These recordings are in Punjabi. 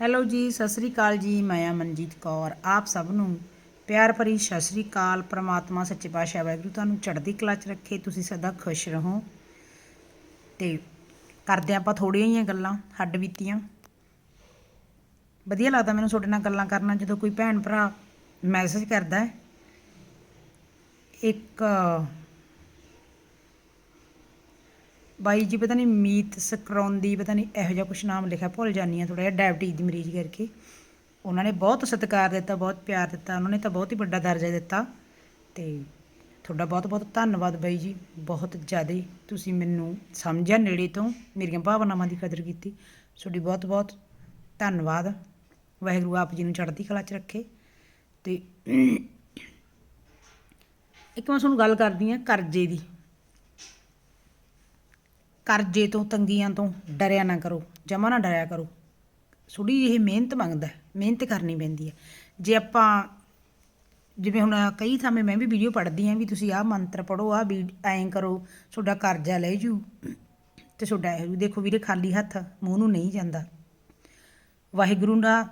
ਹੈਲੋ ਜੀ, ਸਤਿ ਸ੍ਰੀ ਅਕਾਲ ਜੀ, ਮੈਂ ਮਨਜੀਤ ਕੌਰ। ਆਪ ਸਭ ਨੂੰ ਪਿਆਰ ਭਰੀ ਸਤਿ ਸ੍ਰੀ ਅਕਾਲ। ਪ੍ਰਮਾਤਮਾ ਸੱਚੇ ਪਾਤਸ਼ਾਹ ਵਾਹਿਗੁਰੂ ਤੁਹਾਨੂੰ ਚੜ੍ਹਦੀ ਕਲਾ 'ਚ ਰੱਖੇ, ਤੁਸੀਂ ਸਦਾ ਖੁਸ਼ ਰਹੋ। ਤੇ ਕਰਦੇ ਆਪਾਂ ਥੋੜ੍ਹੀਆਂ ਜਿਹੀਆਂ ਗੱਲਾਂ, ਹੱਡ ਬੀਤੀਆਂ। ਵਧੀਆ ਲੱਗਦਾ ਮੈਨੂੰ ਤੁਹਾਡੇ ਨਾਲ ਗੱਲਾਂ ਕਰਨਾ, ਜਦੋਂ ਕੋਈ ਭੈਣ ਭਰਾ ਮੈਸੇਜ ਕਰਦਾ ਹੈ। ਇੱਕ ਬਾਈ ਜੀ, ਪਤਾ ਨਹੀਂ ਮੀਤ ਸਕਰੌਂਦੀ, ਪਤਾ ਨਹੀਂ ਇਹੋ ਜਿਹਾ ਕੁਛ ਨਾਮ ਲਿਖਿਆ, ਭੁੱਲ ਜਾਨੀ ਆ ਥੋੜਾ ਜਿਹਾ, ਡਾਇਬਟੀਜ਼ ਦੀ ਮਰੀਜ਼ ਕਰਕੇ। ਉਹਨਾਂ ਨੇ ਬਹੁਤ ਸਤਿਕਾਰ ਦਿੱਤਾ, ਬਹੁਤ ਪਿਆਰ ਦਿੱਤਾ, ਉਹਨਾਂ ਨੇ ਤਾਂ ਬਹੁਤ ਹੀ ਵੱਡਾ ਦਰਜਾ ਦਿੱਤਾ। ਤੇ ਤੁਹਾਡਾ ਬਹੁਤ ਬਹੁਤ ਧੰਨਵਾਦ ਬਾਈ ਜੀ, ਬਹੁਤ ਜ਼ਿਆਦਾ ਤੁਸੀਂ ਮੈਨੂੰ ਸਮਝਿਆ ਨੇੜੇ ਤੋਂ, ਮੇਰੀਆਂ ਭਾਵਨਾਵਾਂ ਦੀ ਕਦਰ ਕੀਤੀ। ਤੁਹਾਡੀ ਬਹੁਤ ਬਹੁਤ ਧੰਨਵਾਦ। ਵਾਹਿਗੁਰੂ ਆਪ ਜੀ ਨੂੰ ਚੜ੍ਹਦੀ ਕਲਾ 'ਚ ਰੱਖੇ। ਤੇ ਇੱਕ ਮੈਂ ਤੁਹਾਨੂੰ ਗੱਲ ਕਰਦੀ ਆ ਕਰਜ਼ੇ ਦੀ। ਕਰਜ਼ੇ ਤੋਂ, ਤੰਗੀਆਂ ਤੋਂ ਡਰਿਆ ਨਾ ਕਰੋ, ਜਮਾ ਨਾ ਡਰਿਆ ਕਰੋ। ਥੋੜੀ ਇਹ ਮਿਹਨਤ ਮੰਗਦਾ ਮਿਹਨਤ ਕਰਨੀ ਪੈਂਦੀ ਹੈ। ਜੇ ਆਪਾਂ ਜਿਵੇਂ ਹੁਣ ਕਈ ਥਾਵੇਂ ਮੈਂ ਵੀ ਵੀਡੀਓ ਪੜ੍ਹਦੀ ਆਂ ਵੀ ਤੁਸੀਂ ਆਹ ਮੰਤਰ ਪੜੋ ਆਹ ਵੀ ਐਂ ਕਰੋ, ਤੁਹਾਡਾ ਕਰਜ਼ਾ ਲੈ ਜੂ। ਤੇ ਤੁਹਾਡਾ ਇਹ ਵੀ ਦੇਖੋ ਵੀਰੇ ਖਾਲੀ ਹੱਥ ਮੂੰਹ ਨੂੰ ਨਹੀਂ ਜਾਂਦਾ। ਵਾਹਿਗੁਰੂ ਦਾ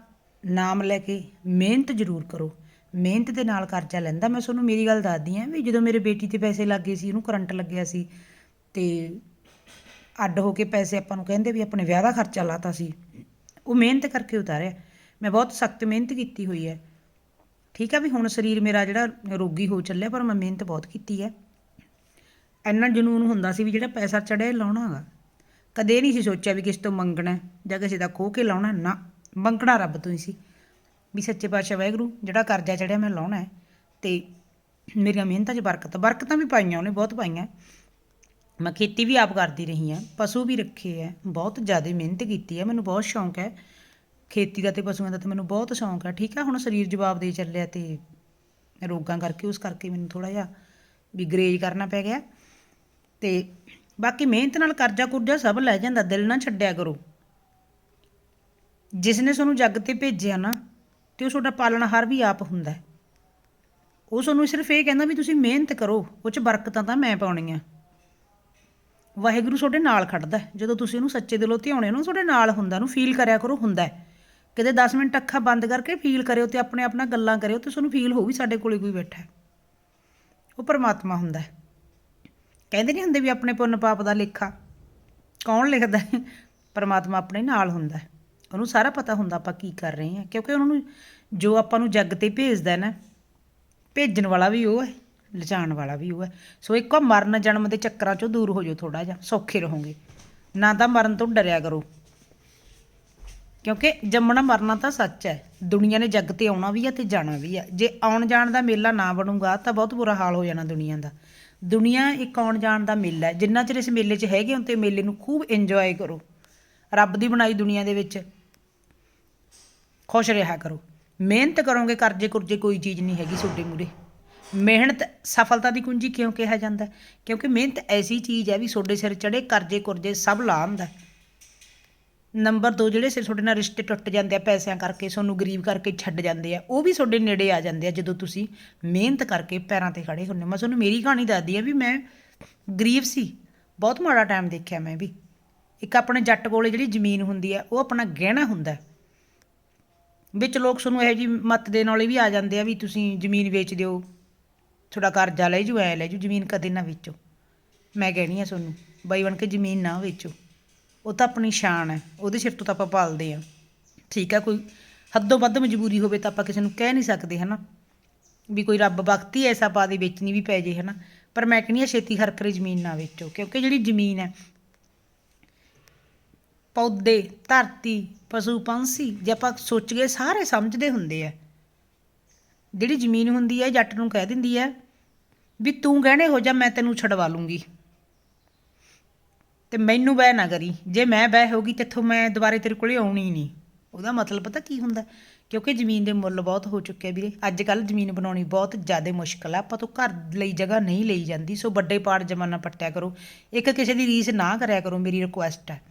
ਨਾਮ ਲੈ ਕੇ ਮਿਹਨਤ ਜ਼ਰੂਰ ਕਰੋ। ਮਿਹਨਤ ਦੇ ਨਾਲ ਕਰਜ਼ਾ ਲੈਂਦਾ। ਮੈਂ ਤੁਹਾਨੂੰ ਮੇਰੀ ਗੱਲ ਦੱਸਦੀ ਆਂ ਵੀ ਜਦੋਂ ਮੇਰੇ ਬੇਟੀ ਤੇ ਪੈਸੇ ਲੱਗੇ ਸੀ, ਉਹਨੂੰ ਕਰੰਟ ਲੱਗਿਆ ਸੀ, ਤੇ ਅੱਡ ਹੋ ਕੇ ਪੈਸੇ ਆਪਾਂ ਨੂੰ ਕਹਿੰਦੇ ਵੀ ਆਪਣੇ ਵਿਆਹ ਦਾ ਖਰਚਾ ਲਾਤਾ ਸੀ। ਉਹ ਮਿਹਨਤ ਕਰਕੇ ਉਤਾਰਿਆ। ਮੈਂ ਬਹੁਤ ਸਖਤ ਮਿਹਨਤ ਕੀਤੀ ਹੋਈ ਹੈ। ਠੀਕ ਆ ਵੀ ਹੁਣ ਸਰੀਰ ਮੇਰਾ ਜਿਹੜਾ ਰੋਗੀ ਹੋ ਚੱਲਿਆ, ਪਰ ਮੈਂ ਮਿਹਨਤ ਬਹੁਤ ਕੀਤੀ ਹੈ। ਇੰਨਾ ਜਨੂਨ ਹੁੰਦਾ ਸੀ ਵੀ ਜਿਹੜਾ ਪੈਸਾ ਚੜਿਆ ਲਾਉਣਾ ਹੈਗਾ। ਕਦੇ ਨਹੀਂ ਸੀ ਸੋਚਿਆ ਵੀ ਕਿਸ ਤੋਂ ਮੰਗਣਾ ਜਾਂ ਕਿਸੇ ਦਾ ਖੋਹ ਕੇ ਲਾਉਣਾ ਨਾ, ਮੰਗਣਾ ਰੱਬ ਤੋਂ ਹੀ ਸੀ। ਵੀ ਸੱਚੇ ਪਾਤਸ਼ਾਹ ਵਾਹਿਗੁਰੂ, ਜਿਹੜਾ ਕਰਜ਼ਾ ਚੜਿਆ ਮੈਂ ਲਾਉਣਾ ਹੈ ਤੇ ਮੇਰੀਆਂ ਮਿਹਨਤਾਂ 'ਚ ਬਰਕਤ ਬਰਕਤਾਂ ਵੀ ਪਾਈਆਂ ਉਹਨੇ, ਬਹੁਤ ਪਾਈਆਂ। ਮੈਂ ਖੇਤੀ ਵੀ ਆਪ ਕਰਦੀ ਰਹੀ ਹਾਂ, ਪਸ਼ੂ ਵੀ ਰੱਖੇ ਹੈ, ਬਹੁਤ ਜ਼ਿਆਦਾ ਮਿਹਨਤ ਕੀਤੀ ਹੈ, ਮੈਨੂੰ ਬਹੁਤ ਸ਼ੌਂਕ ਹੈ। ਖੇਤੀ ਦਾ ਤੇ ਪਸ਼ੂਆਂ ਦਾ ਤੇ ਮੈਨੂੰ ਬਹੁਤ ਸ਼ੌਂਕ ਹੈ, ਠੀਕ ਹੈ, ਹੁਣ ਸਰੀਰ ਜਵਾਬ ਦੇ ਚੱਲਿਆ ਤੇ ਰੋਗਾਂ ਕਰਕੇ ਉਸ ਕਰਕੇ ਮੈਨੂੰ ਥੋੜਾ ਜਿਹਾ ਵੀ ਗਰੇਜ ਕਰਨਾ ਪੈ ਗਿਆ। ਤੇ ਬਾਕੀ ਮਿਹਨਤ ਨਾਲ ਕਰਜ਼ਾ ਕੁਰਜ਼ਾ ਸਭ ਲੈ ਜਾਂਦਾ, ਦਿਲ ਨਾ ਛੱਡਿਆ ਕਰੋ। ਜਿਸ ਨੇ ਤੁਹਾਨੂੰ ਜੱਗ ਤੇ ਭੇਜਿਆ ਨਾ, ਤੇ ਉਹ ਤੁਹਾਡਾ ਪਾਲਣਹਾਰ ਵੀ ਆਪ ਹੁੰਦਾ ਉਹ ਤੁਹਾਨੂੰ ਸਿਰਫ ਇਹ ਕਹਿੰਦਾ ਵੀ ਤੁਸੀਂ ਮਿਹਨਤ ਕਰੋ, ਉਹ ਚ ਬਰਕਤਾਂ ਤਾਂ ਮੈਂ ਪਾਉਣੀਆਂ। ਵਾਹਿਗੁਰੂ ਤੁਹਾਡੇ ਨਾਲ ਖੜਦਾ ਜਦੋਂ ਤੁਸੀਂ ਉਹਨੂੰ ਸੱਚੇ ਦਿਲੋਂ ਧਿਆਉਣੇ ਨੂੰ, ਤੁਹਾਡੇ ਨਾਲ ਹੁੰਦਾ ਨੂੰ ਫੀਲ ਕਰਿਆ ਕਰੋ, ਹੁੰਦਾ ਕਿਤੇ 10 ਮਿੰਟ ਅੱਖਾਂ ਬੰਦ ਕਰਕੇ ਫੀਲ ਕਰਿਓ ਤੇ ਆਪਣੇ ਆਪਣਾ ਗੱਲਾਂ ਕਰਿਓ ਤੇ ਤੁਹਾਨੂੰ ਫੀਲ ਹੋਊ ਵੀ ਸਾਡੇ ਕੋਲੇ ਕੋਈ ਬੈਠਾ ਹੈ। ਉਹ ਪਰਮਾਤਮਾ ਹੁੰਦਾ ਹੈ। ਕਹਿੰਦੇ ਨਹੀਂ ਹੁੰਦੇ ਵੀ ਆਪਣੇ ਪੁੰਨ ਪਾਪ ਦਾ ਲੇਖਾ? ਕੌਣ ਲਿਖਦਾ ਹੈ? ਪਰਮਾਤਮਾ ਆਪਣੇ ਨਾਲ ਹੁੰਦਾ ਹੈ। ਉਹਨੂੰ ਸਾਰਾ ਪਤਾ ਹੁੰਦਾ ਆਪਾਂ ਕੀ ਕਰ ਰਹੇ ਹਾਂ। ਕਿਉਂਕਿ ਉਹਨਾਂ ਨੂੰ ਜੋ ਆਪਾਂ ਨੂੰ ਜੱਗ ਤੇ ਭੇਜਦਾ ਹੈ ਨਾ, ਭੇਜਣ ਵਾਲਾ ਵੀ ਉਹ ਹੈ। ਲਿਜਾਣ ਵਾਲਾ ਵੀ ਉਹ ਹੈ ਸੋ ਇੱਕੋ ਮਰਨ ਜਨਮ ਦੇ ਚੱਕਰਾਂ ਚੋਂ ਦੂਰ ਹੋ ਜਾਓ ਥੋੜਾ ਜਿਹਾ, ਸੌਖੇ ਰਹੋਗੇ। ਨਾ ਤਾਂ ਮਰਨ ਤੋਂ ਡਰਿਆ ਕਰੋ। ਕਿਉਂਕਿ ਜੰਮਣਾ ਮਰਨਾ ਤਾਂ ਸੱਚ ਹੈ। ਦੁਨੀਆ ਨੇ ਜੱਗ ਤੇ ਆਉਣਾ ਵੀ ਹੈ ਤੇ ਜਾਣਾ ਵੀ ਹੈ ਜੇ ਆਉਣ ਜਾਣ ਦਾ ਮੇਲਾ ਨਾ ਬਣੂਗਾ ਤਾਂ ਬਹੁਤ ਬੁਰਾ ਹਾਲ ਹੋ ਜਾਣਾ ਦੁਨੀਆ ਦਾ। ਦੁਨੀਆ ਇੱਕ ਆਉਣ ਜਾਣ ਦਾ ਮੇਲਾ ਹੈ। ਜਿੰਨਾ ਚਿਰ ਇਸ ਮੇਲੇ 'ਚ ਹੈਗੇ ਹੋ ਤੇ ਮੇਲੇ ਨੂੰ ਖੂਬ ਇੰਜੋਏ ਕਰੋ। ਰੱਬ ਦੀ ਬਣਾਈ ਦੁਨੀਆ ਦੇ ਵਿੱਚ ਖੁਸ਼ ਰਿਹਾ ਕਰੋ। ਮਿਹਨਤ ਕਰੋਗੇ ਕਰਜ਼ੇ ਕੁਰਜ਼ੇ ਕੋਈ ਚੀਜ਼ ਨਹੀਂ ਹੈਗੀ ਤੁਹਾਡੇ ਮੂਰੇ ਮਿਹਨਤ, ਸਫਲਤਾ ਦੀ ਕੁੰਜੀ ਕਿਉਂ ਕਿਹਾ ਜਾਂਦਾ? ਕਿਉਂਕਿ ਮਿਹਨਤ ਐਸੀ ਚੀਜ਼ ਹੈ ਵੀ ਤੁਹਾਡੇ ਸਿਰ ਚੜੇ ਕਰਜ਼ੇ ਕੁਰਜ਼ੇ ਸਭ ਲਾ ਹੁੰਦਾ ਨੰਬਰ 2 ਜਿਹੜੇ ਸਿਰ ਤੁਹਾਡੇ ਨਾਲ ਰਿਸ਼ਤੇ ਟੁੱਟ ਜਾਂਦੇ ਆ, ਪੈਸਿਆਂ ਕਰਕੇ, ਤੁਹਾਨੂੰ ਗਰੀਬ ਕਰਕੇ ਛੱਡ ਜਾਂਦੇ ਆ, ਉਹ ਵੀ ਤੁਹਾਡੇ ਨੇੜੇ ਆ ਜਾਂਦੇ ਆ, ਜਦੋਂ ਤੁਸੀਂ ਮਿਹਨਤ ਕਰਕੇ ਪੈਰਾਂ ਤੇ ਖੜੇ ਹੁੰਦੇ ਹੋ। ਮੈਂ ਤੁਹਾਨੂੰ ਮੇਰੀ ਕਹਾਣੀ ਦੱਸਦੀ ਆ ਵੀ ਮੈਂ ਗਰੀਬ ਸੀ। ਬਹੁਤ ਮਾੜਾ ਟਾਈਮ ਦੇਖਿਆ ਮੈਂ ਵੀ। ਇੱਕ ਆਪਣੇ ਜੱਟ ਕੋਲੇ ਜਿਹੜੀ ਜ਼ਮੀਨ ਹੁੰਦੀ ਆ, ਉਹ ਆਪਣਾ ਗਹਿਣਾ ਹੁੰਦਾ। ਵਿੱਚ ਲੋਕ ਤੁਹਾਨੂੰ ਇਹੋ ਜੀ ਮਤ ਦੇਣ ਵਾਲੇ ਵੀ ਆ ਜਾਂਦੇ ਆ ਵੀ ਤੁਸੀਂ ਜ਼ਮੀਨ ਵੇਚ ਦਿਓ। ਤੁਹਾਡਾ ਕਰਜ਼ਾ ਲੈ ਜੂ, ਐ ਲੈ ਜੂ, ਜ਼ਮੀਨ ਕਦੇ ਨਾ ਵੇਚੋ। ਮੈਂ ਕਹਿਣੀ ਆ ਤੁਹਾਨੂੰ ਬਾਈ ਬਣ ਕੇ ਜ਼ਮੀਨ ਨਾ ਵੇਚੋ। ਉਹ ਤਾਂ ਆਪਣੀ ਸ਼ਾਨ ਹੈ, ਉਹਦੇ ਸਿਰ ਤੋਂ ਤਾਂ ਆਪਾਂ ਪਾਲਦੇ ਆ ਠੀਕ ਹੈ, ਕੋਈ ਹੱਦੋਂ ਵੱਧ ਮਜਬੂਰੀ ਹੋਵੇ ਤਾਂ ਆਪਾਂ ਕਿਸੇ ਨੂੰ ਕਹਿ ਨਹੀਂ ਸਕਦੇ, ਹਨਾ? ਵੀ ਕੋਈ ਰੱਬ ਵਕਤੀ ਐਸਾ ਪਾ ਦੇ, ਵੇਚਣੀ ਵੀ ਪੈ ਜੇ, ਹਨਾ? ਪਰ ਮੈਂ ਕਹਿੰਦੀ ਆ, ਛੇਤੀ ਹਰਕਰੇ ਜ਼ਮੀਨ ਨਾ ਵੇਚੋ, ਕਿਉਂਕਿ ਜਿਹੜੀ ਜ਼ਮੀਨ ਹੈ, ਪੌਦੇ, ਧਰਤੀ, ਪਸ਼ੂ, ਪੰਛੀ, ਜੇ ਆਪਾਂ ਸੋਚ ਗਏ, ਸਾਰੇ ਸਮਝਦੇ ਹੁੰਦੇ ਆ। ਜਿਹੜੀ ਜ਼ਮੀਨ ਹੁੰਦੀ ਹੈ, ਜੱਟ ਨੂੰ ਕਹਿ ਦਿੰਦੀ ਹੈ ਵੀ ਤੂੰ ਗਹਿਣੇ ਹੋ ਜਾ, ਮੈਂ ਤੈਨੂੰ ਛਡਵਾ ਲੂੰਗੀ। ਤੇ ਮੈਨੂੰ ਬਹਿ ਨਾ ਕਰੀ। ਜੇ ਮੈਂ ਬਹਿ ਹੋਗੀ ਤੇਥੋਂ ਮੈਂ ਦੁਬਾਰੇ ਤੇਰੇ ਕੋਲੇ ਆਉਣੀ ਨਹੀਂ। ਉਹਦਾ ਮਤਲਬ ਪਤਾ ਕੀ ਹੁੰਦਾ? ਕਿਉਂਕਿ ਜ਼ਮੀਨ ਦੇ ਮੁੱਲ ਬਹੁਤ ਹੋ ਚੁੱਕੇ ਆ ਵੀਰੇ। ਅੱਜ ਕੱਲ ਜ਼ਮੀਨ ਬਣਾਉਣੀ ਬਹੁਤ ਜ਼ਿਆਦਾ ਮੁਸ਼ਕਲ ਆ। ਆਪਾਂ ਤੋਂ ਘਰ ਲਈ ਜਗ੍ਹਾ ਨਹੀਂ ਲਈ ਜਾਂਦੀ। ਸੋ ਵੱਡੇ ਪਾੜ ਜਮਾਨਾ ਪੱਟਿਆ ਕਰੋ। ਇੱਕ ਕਿਸੇ ਦੀ ਰੀਸ ਨਾ ਕਰਿਆ ਕਰੋ, ਮੇਰੀ ਰਿਕੁਐਸਟ ਹੈ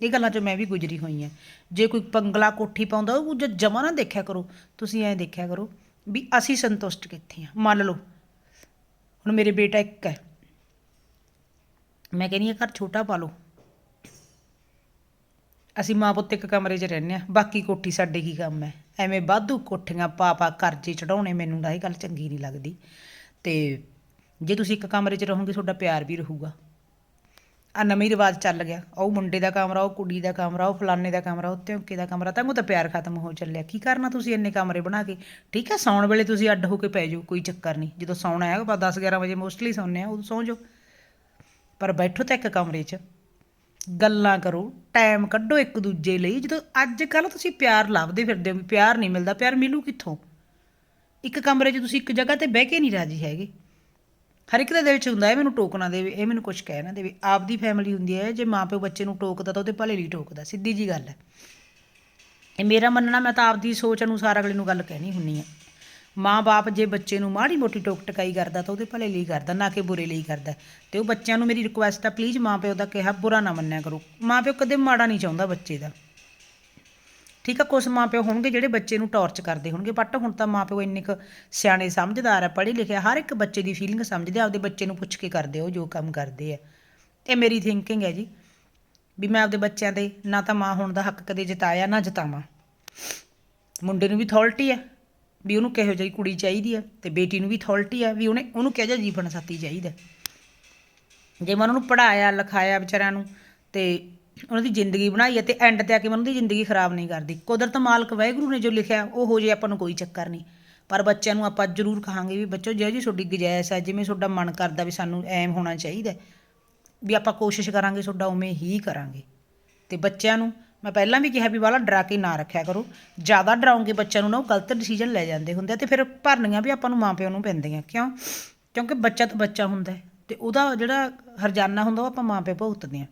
ਇਹ ਗੱਲਾਂ 'ਚੋਂ ਮੈਂ ਵੀ ਗੁਜ਼ਰੀ ਹੋਈ ਹਾਂ ਜੇ ਕੋਈ ਪੰਗਲਾ ਕੋਠੀ ਪਾਉਂਦਾ, ਉਹ ਕੁਝ ਨਾ ਦੇਖਿਆ ਕਰੋ। ਤੁਸੀਂ ਐਂ ਦੇਖਿਆ ਕਰੋ ਵੀ ਅਸੀਂ ਸੰਤੁਸ਼ਟ ਕਿੱਥੇ ਆ ਮੰਨ ਲਓ, ਹੁਣ ਮੇਰੇ ਬੇਟਾ ਇੱਕ ਹੈ। ਮੈਂ ਕਹਿੰਦੀ ਹਾਂ, ਘਰ ਛੋਟਾ ਪਾ ਲਓ। ਅਸੀਂ ਮਾਂ ਪੁੱਤ ਇੱਕ ਕਮਰੇ 'ਚ ਰਹਿੰਦੇ ਆ ਬਾਕੀ ਕੋਠੀ ਸਾਡੇ ਕੀ ਕੰਮ ਹੈ? ਐਵੇਂ ਵਾਧੂ ਕੋਠੀਆਂ ਪਾ ਪਾ ਕਰਜ਼ੇ ਚੜਾਉਣੇ ਮੈਨੂੰ ਤਾਂ ਇਹ ਗੱਲ ਚੰਗੀ ਨਹੀਂ ਲੱਗਦੀ। ਤੇ ਜੇ ਤੁਸੀਂ ਇੱਕ ਕਮਰੇ 'ਚ ਰਹੋਗੇ, ਤੁਹਾਡਾ ਪਿਆਰ ਵੀ ਰਹੂਗਾ। ਆ ਨਵੇਂ ਹੀ ਰਿਵਾਜ ਚੱਲ ਗਿਆ। ਉਹ ਮੁੰਡੇ ਦਾ ਕਮਰਾ, ਉਹ ਕੁੜੀ ਦਾ ਕਮਰਾ, ਉਹ ਫਲਾਣੇ ਦਾ ਕਮਰਾ, ਉਹ ਧਿਉਂਕੇ ਦਾ ਕਮਰਾ, ਤਾਂ ਉਹ ਤਾਂ ਪਿਆਰ ਖਤਮ ਹੋ ਚੱਲਿਆ। ਕੀ ਕਰਨਾ ਤੁਸੀਂ ਇੰਨੇ ਕਮਰੇ ਬਣਾ ਕੇ? ਠੀਕ ਹੈ, ਸੌਣ ਵੇਲੇ ਤੁਸੀਂ ਅੱਡ ਹੋ ਕੇ ਪੈ ਜਾਓ, ਕੋਈ ਚੱਕਰ ਨਹੀਂ। ਜਦੋਂ ਸੌਣਾ ਹੈ ਆਪਾਂ 10 11 ਵਜੇ ਮੋਸਟਲੀ ਸੌਂਦੇ ਆ ਉਦੋਂ ਸੌਂ ਜਾਓ। ਪਰ ਬੈਠੋ ਤਾਂ ਇੱਕ ਕਮਰੇ 'ਚ। ਗੱਲਾਂ ਕਰੋ ਟਾਈਮ ਕੱਢੋ ਇੱਕ ਦੂਜੇ ਲਈ। ਜਦੋਂ ਅੱਜ ਕੱਲ ਤੁਸੀਂ ਪਿਆਰ ਲੱਭਦੇ ਫਿਰਦੇ ਹੋ ਵੀ ਪਿਆਰ ਨਹੀਂ ਮਿਲਦਾ, ਪਿਆਰ ਮਿਲੂ ਕਿੱਥੋਂ? ਇੱਕ ਕਮਰੇ 'ਚ ਤੁਸੀਂ ਇੱਕ ਜਗ੍ਹਾ ਤੇ ਬਹਿ ਕੇ ਨਹੀਂ ਰਾਜੀ ਹੈਗੇ। ਹਰ ਇੱਕ ਦੇ ਦਿਲ 'ਚ ਹੁੰਦਾ ਹੈ ਮੈਨੂੰ ਟੋਕਣਾ ਦੇਵੇ, ਇਹ ਮੈਨੂੰ ਕੁਝ ਕਹਿ ਨਾ ਦੇਵੇ। ਆਪਦੀ ਫੈਮਿਲੀ ਹੁੰਦੀ ਹੈ ਜੇ ਮਾਂ ਪਿਓ ਬੱਚੇ ਨੂੰ ਟੋਕਦਾ ਤਾਂ ਉਹਦੇ ਭਲੇ ਲਈ ਟੋਕਦਾ, ਸਿੱਧੀ ਜੀ ਗੱਲ ਹੈ। ਇਹ ਮੇਰਾ ਮੰਨਣਾ, ਮੈਂ ਤਾਂ ਆਪਦੀ ਸੋਚ ਅਨੁਸਾਰ ਅਗਲੇ ਨੂੰ ਗੱਲ ਕਹਿਣੀ ਹੁੰਨੀ ਆ ਮਾਂ-ਬਾਪ ਜੇ ਬੱਚੇ ਨੂੰ ਮਾੜੀ ਮੋਟੀ ਟੋਕ ਟਕਾਈ ਕਰਦਾ ਤਾਂ ਉਹਦੇ ਭਲੇ ਲਈ ਕਰਦਾ, ਨਾ ਕਿ ਬੁਰੇ ਲਈ ਕਰਦਾ। ਤੇ ਉਹ ਬੱਚਿਆਂ ਨੂੰ ਮੇਰੀ ਰਿਕੁਐਸਟ ਆ ਪਲੀਜ਼ ਮਾਂ-ਪਿਓ ਦਾ ਕਿਹਾ, ਬੁਰਾ ਨਾ ਮੰਨਿਆ ਕਰੋ। ਮਾਂ-ਪਿਓ ਕਦੇ ਮਾੜਾ ਨਹੀਂ ਚਾਹੁੰਦਾ ਬੱਚੇ ਦਾ। ਠੀਕ ਆ ਕੁਝ ਮਾਪਿਓ ਹੋਣਗੇ ਜਿਹੜੇ ਬੱਚੇ ਨੂੰ ਟੌਰਚ ਕਰਦੇ ਹੋਣਗੇ ਬਟ ਹੁਣ ਤਾਂ ਮਾਪਿਓ ਇੰਨੇ ਕੁ ਸਿਆਣੇ ਸਮਝਦਾਰ ਆ, ਪੜ੍ਹੇ ਲਿਖਿਆ ਹਰ ਇੱਕ ਬੱਚੇ ਦੀ ਫੀਲਿੰਗ ਸਮਝਦੇ ਆ, ਆਪਦੇ ਬੱਚੇ ਨੂੰ ਪੁੱਛ ਕੇ ਕਰਦੇ ਉਹ ਜੋ ਕੰਮ ਕਰਦੇ ਆ। ਇਹ ਮੇਰੀ ਥਿੰਕਿੰਗ ਹੈ ਜੀ, ਵੀ ਮੈਂ ਆਪਦੇ ਬੱਚਿਆਂ ਦੇ ਨਾ ਤਾਂ ਮਾਂ ਹੋਣ ਦਾ ਹੱਕ ਕਦੇ ਜਤਾਇਆ, ਨਾ ਜਿਤਾਵਾਂ। ਮੁੰਡੇ ਨੂੰ ਵੀ ਅਥਾਰਟੀ ਆ, ਵੀ ਉਹਨੂੰ ਕਿਹੋ ਜਿਹੀ ਕੁੜੀ ਚਾਹੀਦੀ ਆ, ਤੇ ਬੇਟੀ ਨੂੰ ਵੀ ਅਥਾਰਟੀ ਆ, ਵੀ ਉਹਨੇ, ਉਹਨੂੰ ਕਿਹੋ ਜਿਹਾ ਜੀਵਨ ਸਾਥੀ ਚਾਹੀਦਾ। ਜੇ ਮੈਂ ਉਹਨਾਂ ਨੂੰ ਪੜਾਇਆ ਲਿਖਾਇਆ ਵਿਚਾਰਿਆਂ ਨੂੰ, ਤੇ ਉਹਨਾਂ ਦੀ ਜ਼ਿੰਦਗੀ ਬਣਾਈ ਹੈ ਤੇ ਐਂਡ ਤੇ ਆ ਕੇ ਮੈਂ ਉਹਨਾਂ ਦੀ ਜ਼ਿੰਦਗੀ ਖਰਾਬ ਨਹੀਂ ਕਰਦੀ। ਕੁਦਰਤ ਮਾਲਕ ਵਾਹਿਗੁਰੂ ਨੇ ਜੋ ਲਿਖਿਆ, ਉਹ ਹੋ ਜੇ ਆਪਾਂ ਨੂੰ ਕੋਈ ਚੱਕਰ ਨਹੀਂ। ਪਰ ਬੱਚਿਆਂ ਨੂੰ ਆਪਾਂ ਜ਼ਰੂਰ ਕਹਾਂਗੇ ਵੀ ਬੱਚੋ, ਜਿਹੋ ਜੀ ਤੁਹਾਡੀ ਗੁਜਾਇਸ਼ ਹੈ, ਜਿਵੇਂ ਤੁਹਾਡਾ ਮਨ ਕਰਦਾ ਵੀ ਸਾਨੂੰ ਐਮ ਹੋਣਾ ਚਾਹੀਦਾ ਵੀ ਆਪਾਂ ਕੋਸ਼ਿਸ਼ ਕਰਾਂਗੇ, ਤੁਹਾਡਾ ਉਵੇਂ ਹੀ ਕਰਾਂਗੇ। ਤੇ ਬੱਚਿਆਂ ਨੂੰ ਮੈਂ ਪਹਿਲਾਂ ਵੀ ਕਿਹਾ ਵੀ ਵਾਲਾ, ਡਰਾ ਕੇ ਨਾ ਰੱਖਿਆ ਕਰੋ। ਜ਼ਿਆਦਾ ਡਰਾਉਂਗੇ ਬੱਚਿਆਂ ਨੂੰ ਨਾ, ਉਹ ਗਲਤ ਡਿਸੀਜਨ ਲੈ ਜਾਂਦੇ ਹੁੰਦੇ ਆ ਤੇ ਫਿਰ ਭਰਨੀਆਂ ਵੀ ਆਪਾਂ ਨੂੰ ਮਾਂ ਪਿਓ ਨੂੰ ਪੈਂਦੀਆਂ। ਕਿਉਂ? ਕਿਉਂਕਿ ਬੱਚਾ ਤਾਂ ਬੱਚਾ ਹੁੰਦਾ ਹੈ ਤੇ ਉਹਦਾ ਜਿਹੜਾ ਹਰਜਾਨਾ ਹੁੰਦਾ, ਉਹ ਆਪਾਂ ਮਾਂ ਪਿਓ ਭੁਗਤਦੇ ਆ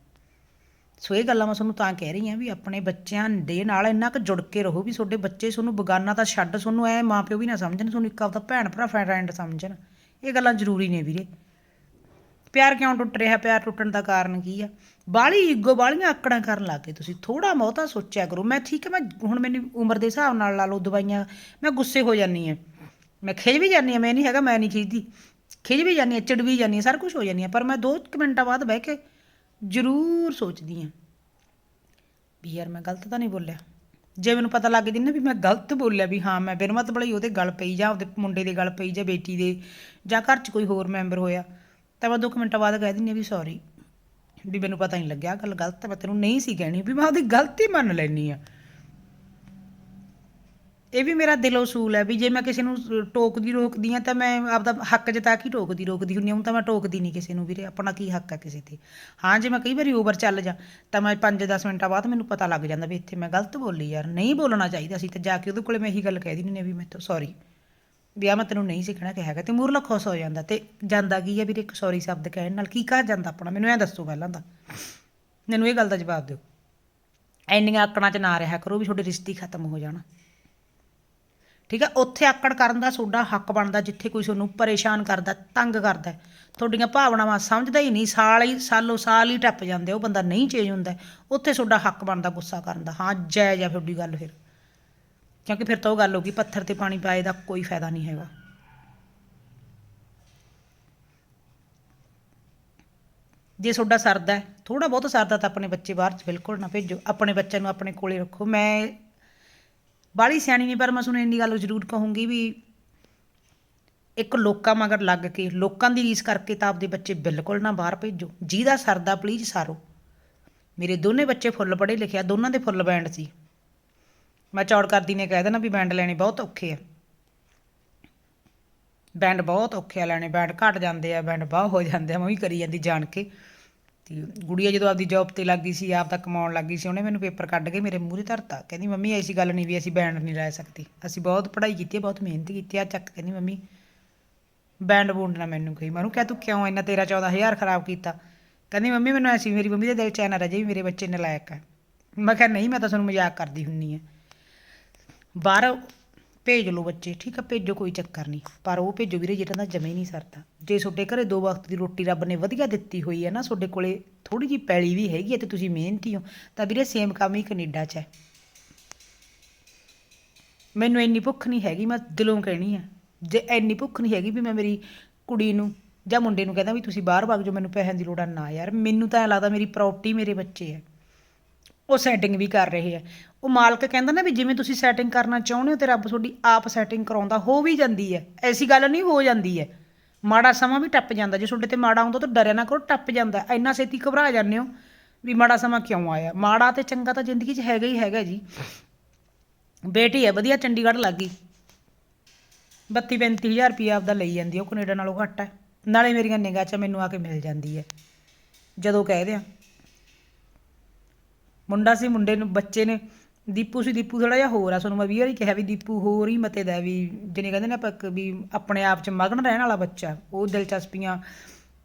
ਸੋ ਇਹ ਗੱਲਾਂ ਮੈਂ ਤੁਹਾਨੂੰ ਤਾਂ ਕਹਿ ਰਹੀ ਹਾਂ ਵੀ ਆਪਣੇ ਬੱਚਿਆਂ ਦੇ ਨਾਲ ਇੰਨਾ ਕੁ ਜੁੜ ਕੇ ਰਹੋ ਵੀ ਤੁਹਾਡੇ ਬੱਚੇ ਤੁਹਾਨੂੰ ਬਗਾਨਾ ਤਾਂ ਛੱਡ, ਤੁਹਾਨੂੰ ਐ ਮਾਪਿਓ ਵੀ ਨਾ ਸਮਝਣ, ਤੁਹਾਨੂੰ ਇੱਕ ਆਪਦਾ ਭੈਣ ਭਰਾ ਫਰੈਂਡ ਸਮਝਣ। ਇਹ ਗੱਲਾਂ ਜ਼ਰੂਰੀ ਨੇ ਵੀਰੇ। ਪਿਆਰ ਕਿਉਂ ਟੁੱਟ ਰਿਹਾ? ਪਿਆਰ ਟੁੱਟਣ ਦਾ ਕਾਰਨ ਕੀ ਆ? ਬਾਹਲੀ ਈਗੋ, ਬਾਹਲੀਆਂ ਆਕੜਾਂ ਕਰਨ ਲੱਗ ਗਏ ਤੁਸੀਂ। ਥੋੜਾ ਬਹੁਤਾ ਸੋਚਿਆ ਕਰੋ। ਮੈਂ ਠੀਕ ਹੈ ਮੈਂ ਹੁਣ ਮੈਨੂੰ ਉਮਰ ਦੇ ਹਿਸਾਬ ਨਾਲ ਲਾ ਲਓ ਦਵਾਈਆਂ। ਮੈਂ ਗੁੱਸੇ ਹੋ ਜਾਂਦੀ ਆ ਮੈਂ ਖਿਜ ਵੀ ਜਾਂਦੀ ਆ ਮੈਂ ਨਹੀਂ ਹੈਗਾ, ਮੈਂ ਨਹੀਂ ਖਿਜਦੀ ਖਿਜ ਵੀ ਜਾਂਦੀ ਆ ਚਿੜ ਵੀ ਜਾਂਦੀ ਆ ਸਾਰਾ ਕੁਝ ਹੋ ਜਾਂਦੀ ਆ ਪਰ ਮੈਂ ਦੋ ਕੁ ਮਿੰਟਾਂ ਬਾਅਦ ਬਹਿ ਕੇ ਜ਼ਰੂਰ ਸੋਚਦੀ ਹਾਂ ਵੀ ਯਾਰ ਮੈਂ ਗਲਤ ਤਾਂ ਨਹੀਂ ਬੋਲਿਆ। ਜੇ ਮੈਨੂੰ ਪਤਾ ਲੱਗ ਜੇ ਨਾ ਵੀ ਮੈਂ ਗਲਤ ਬੋਲਿਆ ਵੀ ਹਾਂ, ਮੈਂ ਬਿਨ ਮਤਲਬ ਹੀ ਉਹਦੇ ਗੱਲ ਪਈ ਜਾਂ ਉਹਦੇ ਮੁੰਡੇ ਦੇ ਗੱਲ ਪਈ ਜਾਂ ਬੇਟੀ ਦੇ ਜਾਂ ਘਰ 'ਚ ਕੋਈ ਹੋਰ ਮੈਂਬਰ ਹੋਇਆ, ਤਾਂ ਮੈਂ ਦੋ ਕੁ ਮਿੰਟਾਂ ਬਾਅਦ ਕਹਿ ਦਿੰਦੀ ਹਾਂ ਵੀ ਸੌਰੀ ਵੀ ਮੈਨੂੰ ਪਤਾ ਨਹੀਂ ਲੱਗਿਆ ਗੱਲ ਗਲਤ ਹੈ ਮੈਂ ਤੈਨੂੰ ਨਹੀਂ ਸੀ ਕਹਿਣੀ, ਵੀ ਮੈਂ ਉਹਦੀ ਗਲਤੀ ਮੰਨ ਲੈਣੀ ਆ। ਇਹ ਵੀ ਮੇਰਾ ਦਿਲ ਅਸੂਲ ਹੈ ਵੀ ਜੇ ਮੈਂ ਕਿਸੇ ਨੂੰ ਟੋਕਦੀ ਰੋਕਦੀ ਆ ਤਾਂ ਮੈਂ ਆਪਦਾ ਹੱਕ ਜਤਾ ਕੇ ਟੋਕਦੀ ਰੋਕਦੀ ਹੁੰਦੀ ਹਾਂ ਤਾਂ ਮੈਂ ਟੋਕਦੀ ਨਹੀਂ ਕਿਸੇ ਨੂੰ ਵੀਰੇ, ਆਪਣਾ ਕੀ ਹੱਕ ਹੈ ਕਿਸੇ ਤੇ। ਹਾਂ, ਜੇ ਮੈਂ ਕਈ ਵਾਰੀ ਓਵਰ ਚੱਲ ਜਾ, ਤਾਂ ਮੈਂ 5-10 ਮਿੰਟਾਂ ਬਾਅਦ ਮੈਨੂੰ ਪਤਾ ਲੱਗ ਜਾਂਦਾ ਵੀ ਇੱਥੇ ਮੈਂ ਗਲਤ ਬੋਲੀ ਯਾਰ, ਨਹੀਂ ਬੋਲਣਾ ਚਾਹੀਦਾ ਸੀ ਤੇ ਜਾ ਕੇ ਉਹਦੇ ਕੋਲੇ ਮੈਂ ਇਹੀ ਗੱਲ ਕਹਿ ਦਿੰਦੀ ਹਾਂ ਵੀ ਮੈਥੋਂ ਸੌਰੀ ਵੀ ਆ ਮੈਂ ਤੈਨੂੰ ਨਹੀਂ ਸਿੱਖਣਾ ਕਿਹਾ ਹੈਗਾ ਤੇ ਮੂਰਲਾ ਖੁਸ਼ ਹੋ ਜਾਂਦਾ ਤੇ ਜਾਂਦਾ ਕੀ ਹੈ ਵੀਰੇ ਇੱਕ ਸੌਰੀ ਸ਼ਬਦ ਕਹਿਣ ਨਾਲ ਕੀ ਕਹਾ ਜਾਂਦਾ ਆਪਣਾ, ਮੈਨੂੰ ਐ ਦੱਸੋ ਪਹਿਲਾਂ ਤਾਂ। ਮੈਨੂੰ ਇਹ ਗੱਲ ਦਾ ਜਵਾਬ ਦਿਓ। ਐਨੀਆਂ ਆਕੜਾਂ 'ਚ ਨਾ ਰਿਹਾ ਕਰੋ ਵੀ ਤੁਹਾਡੇ ਰਿਸ਼ਤੇ ਖਤਮ ਹੋ ਜਾਣ। ਠੀਕ ਹੈ ਉੱਥੇ ਆਕੜ ਕਰਨ ਦਾ ਤੁਹਾਡਾ ਹੱਕ ਬਣਦਾ ਜਿੱਥੇ ਕੋਈ ਤੁਹਾਨੂੰ ਪਰੇਸ਼ਾਨ ਕਰਦਾ, ਤੰਗ ਕਰਦਾ ਤੁਹਾਡੀਆਂ ਭਾਵਨਾਵਾਂ ਸਮਝਦਾ ਹੀ ਨਹੀਂ, ਸਾਲ ਹੀ, ਸਾਲੋ ਸਾਲ ਹੀ ਟੱਪ ਜਾਂਦੇ ਉਹ ਬੰਦਾ ਨਹੀਂ ਚੇਂਜ ਹੁੰਦਾ ਉੱਥੇ ਤੁਹਾਡਾ ਹੱਕ ਬਣਦਾ ਗੁੱਸਾ ਕਰਨ ਦਾ। ਹਾਂ ਜਾਇਜ਼ ਆ ਤੁਹਾਡੀ ਗੱਲ ਫਿਰ। ਕਿਉਂਕਿ ਫਿਰ ਤਾਂ ਉਹ ਗੱਲ ਹੋ ਗਈ, ਪੱਥਰ ਤੇ ਪਾਣੀ ਪਾਏ ਦਾ ਕੋਈ ਫਾਇਦਾ ਨਹੀਂ ਹੈਗਾ। ਜੇ ਤੁਹਾਡਾ ਸਰਦਾ ਹੈ ਥੋੜਾ ਬਹੁਤ ਸਰਦਾ ਤਾਂ ਆਪਣੇ ਬੱਚੇ ਬਾਹਰ ਚ ਬਿਲਕੁਲ ਨਾ ਭੇਜੋ। ਆਪਣੇ ਬੱਚਿਆਂ ਨੂੰ ਆਪਣੇ ਕੋਲੇ ਰੱਖੋ। ਮੈਂ ਬਾਹਲੀ ਸਿਆਣੀ ਨਹੀਂ, ਪਰ ਮੈਂ ਤੁਹਾਨੂੰ ਇੰਨੀ ਗੱਲ ਜ਼ਰੂਰ ਕਹੂੰਗੀ ਵੀ ਇੱਕ ਲੋਕਾਂ ਮਗਰ ਲੱਗ ਕੇ, ਲੋਕਾਂ ਦੀ ਰੀਸ ਕਰਕੇ ਤਾਂ ਆਪਦੇ ਬੱਚੇ ਬਿਲਕੁਲ ਨਾ ਬਾਹਰ ਭੇਜੋ। ਜਿਹਦਾ ਸਰਦਾ ਪਲੀਜ਼ ਸਾਰੋ। ਮੇਰੇ ਦੋਨੇ ਬੱਚੇ ਫੁੱਲ ਪੜ੍ਹੇ ਲਿਖਿਆ ਦੋਨਾਂ ਦੇ ਫੁੱਲ ਬੈਂਡ ਸੀ। ਮੈਂ ਚੌੜ ਕਰਦੀ ਨੇ ਕਹਿ ਦੇਣਾ ਵੀ ਬੈਂਡ ਲੈਣੇ ਬਹੁਤ ਔਖੇ ਆ। ਬੈਂਡ ਬਹੁਤ ਔਖੇ ਆ ਲੈਣੇ ਬੈਂਡ ਘਟ ਜਾਂਦੇ ਆ ਬੈਂਡ ਬਾਹ ਹੋ ਜਾਂਦੇ ਆ, ਮੈਂ ਵੀ ਕਰੀ ਜਾਂਦੀ ਜਾਣ ਕੇ। ਤੇ ਗੁੜੀਆ ਜਦੋਂ ਆਪਦੀ ਜੌਬ ਤੇ ਲੱਗ ਗਈ ਸੀ, ਆਪ ਤਾਂ ਕਮਾਉਣ ਗਈ ਸੀ, ਉਹਨੇ ਮੈਨੂੰ ਪੇਪਰ ਕੱਢ ਕੇ ਮੇਰੇ ਮੂਹਰੇ ਧਰਤਾ। ਕਹਿੰਦੀ, ਮੰਮੀ, ਐਸੀ ਗੱਲ ਨਹੀਂ ਵੀ ਅਸੀਂ ਬੈਂਡ ਨਹੀਂ ਲੈ ਸਕਦੀ। ਅਸੀਂ ਬਹੁਤ ਪੜ੍ਹਾਈ ਕੀਤੀ ਹੈ, ਬਹੁਤ ਮਿਹਨਤ ਕੀਤੀ ਆ ਚੱਕ ਕਹਿੰਦੀ, ਮੰਮੀ ਬੈਂਡ ਬੂੰਡ ਨਾ ਮੈਨੂੰ ਕਹੀ। ਮੈਨੂੰ ਕਿਹਾ, ਤੂੰ ਕਿਉਂ ਇੰਨਾ 13 14000 ਖਰਾਬ ਕੀਤਾ? ਕਹਿੰਦੀ, ਮੰਮੀ, ਮੈਨੂੰ ਐਸੀ, ਮੇਰੀ ਮੰਮੀ ਦੇ ਦਿਲ ਚ ਐ ਨਾ ਰਜੇ ਵੀ ਮੇਰੇ ਬੱਚੇ ਨਲਾਇਕ ਹੈ ਮੈਂ ਕਿਹਾ, ਨਹੀਂ, ਮੈਂ ਤਾਂ ਤੁਹਾਨੂੰ ਮਜ਼ਾਕ ਕਰਦੀ ਹੁੰਨੀ ਆ। ਬਾਹਰ ਭੇਜ ਲਓ ਬੱਚੇ, ਠੀਕ ਆ, ਭੇਜੋ ਕੋਈ ਚੱਕਰ ਨਹੀਂ। ਪਰ ਉਹ ਭੇਜੋ ਵੀਰੇ, ਜਿਹੜਾ ਦਾ ਜਮੇ ਨਹੀਂ ਸਰਦਾ। ਜੇ ਤੁਹਾਡੇ ਘਰੇ ਦੋ ਵਕਤ ਦੀ ਰੋਟੀ ਰੱਬ ਨੇ ਵਧੀਆ ਦਿੱਤੀ ਹੋਈ ਹੈ ਨਾ, ਤੁਹਾਡੇ ਕੋਲੇ ਥੋੜੀ ਜੀ ਪੈਲੀ ਵੀ ਹੈਗੀ ਹੈ ਤੇ ਤੁਸੀਂ ਮਿਹਨਤੀ ਹੋ, ਤਾਂ ਵੀਰੇ ਸੇਮ ਕੰਮ ਹੀ ਕੈਨੇਡਾ 'ਚ ਹੈ। ਮੈਨੂੰ ਇੰਨੀ ਭੁੱਖ ਨਹੀਂ ਹੈਗੀ, ਮੈਂ ਦਿਲੋਂ ਕਹਿਣੀ ਆ। ਜੇ ਇੰਨੀ ਭੁੱਖ ਨਹੀਂ ਹੈਗੀ ਵੀ ਮੈਂ ਮੇਰੀ ਕੁੜੀ ਨੂੰ ਜਾਂ ਮੁੰਡੇ ਨੂੰ ਕਹਿੰਦਾ ਵੀ ਤੁਸੀਂ ਬਾਹਰ ਵਗ ਜਾਓ, ਮੈਨੂੰ ਪੈਸਿਆਂ ਦੀ ਲੋੜ ਆ, ਨਾ ਯਾਰ, ਮੈਨੂੰ ਤਾਂ ਐਂ ਲੱਗਦਾ ਮੇਰੀ ਪ੍ਰਾਪਰਟੀ ਮੇਰੇ ਬੱਚੇ ਆ। ਉਹ ਸੈਟਿੰਗ ਵੀ ਕਰ ਰਹੇ ਆ। ਉਹ ਮਾਲਕ ਕਹਿੰਦਾ ਨਾ ਵੀ ਜਿਵੇਂ ਤੁਸੀਂ ਸੈਟਿੰਗ ਕਰਨਾ ਚਾਹੁੰਦੇ ਹੋ ਤੇ ਰੱਬ ਤੁਹਾਡੀ ਆਪ ਸੈਟਿੰਗ ਕਰਾਉਂਦਾ, ਹੋ ਵੀ ਜਾਂਦੀ ਹੈ ਐਸੀ ਗੱਲ ਨਹੀਂ ਹੋ ਜਾਂਦੀ ਹੈ ਮਾੜਾ ਸਮਾਂ ਵੀ ਟੱਪ ਜਾਂਦਾ। ਜੇ ਤੁਹਾਡੇ ਤੇ ਮਾੜਾ ਆਉਂਦਾ ਤਾਂ ਡਰਿਆ ਨਾ ਕਰੋ, ਟੱਪ ਜਾਂਦਾ। ਇੰਨਾ ਛੇਤੀ ਘਬਰਾ ਜਾਂਦੇ ਹੋ ਵੀ ਮਾੜਾ ਸਮਾਂ ਕਿਉਂ ਆਇਆ? ਮਾੜਾ ਤੇ ਚੰਗਾ ਤਾਂ ਜ਼ਿੰਦਗੀ 'ਚ ਹੈਗਾ ਹੀ ਹੈਗਾ ਜੀ। ਬੇਟੀ ਹੈ ਵਧੀਆ ਚੰਡੀਗੜ੍ਹ ਲੱਗ ਲੱਗੀ 32 35000 ਰੁਪਏ ਆਪਦਾ ਲਈ ਜਾਂਦੀ ਉਹ ਕੈਨੇਡਾ ਨਾਲੋਂ ਘੱਟ ਹੈ ਨਾਲੇ ਮੇਰੀਆਂ ਨਿਗਾਹ 'ਚ ਮੈਨੂੰ ਆ ਕੇ ਮਿਲ ਜਾਂਦੀ ਹੈ ਜਦੋਂ ਕਹਿ ਦਿਆਂ। ਮੁੰਡਾ ਸੀ, ਮੁੰਡੇ ਨੂੰ, ਬੱਚੇ ਨੇ, ਦੀਪੂ ਸੀ, ਦੀਪੂ ਥੋੜਾ ਜਿਹਾ ਹੋਰ ਆ ਤੁਹਾਨੂੰ ਮੈਂ ਵੀਹ ਵਾਰੀ ਕਿਹਾ ਵੀ ਦੀਪੂ ਹੋਰ ਹੀ ਮਤੇ ਦਾ ਵੀ ਜਿਹਨੇ ਕਹਿੰਦੇ ਨੇ ਆਪਾਂ ਇੱਕ ਵੀ ਆਪਣੇ ਆਪ 'ਚ ਮਗਨ ਰਹਿਣ ਵਾਲਾ ਬੱਚਾ, ਉਹ ਦਿਲਚਸਪੀਆਂ,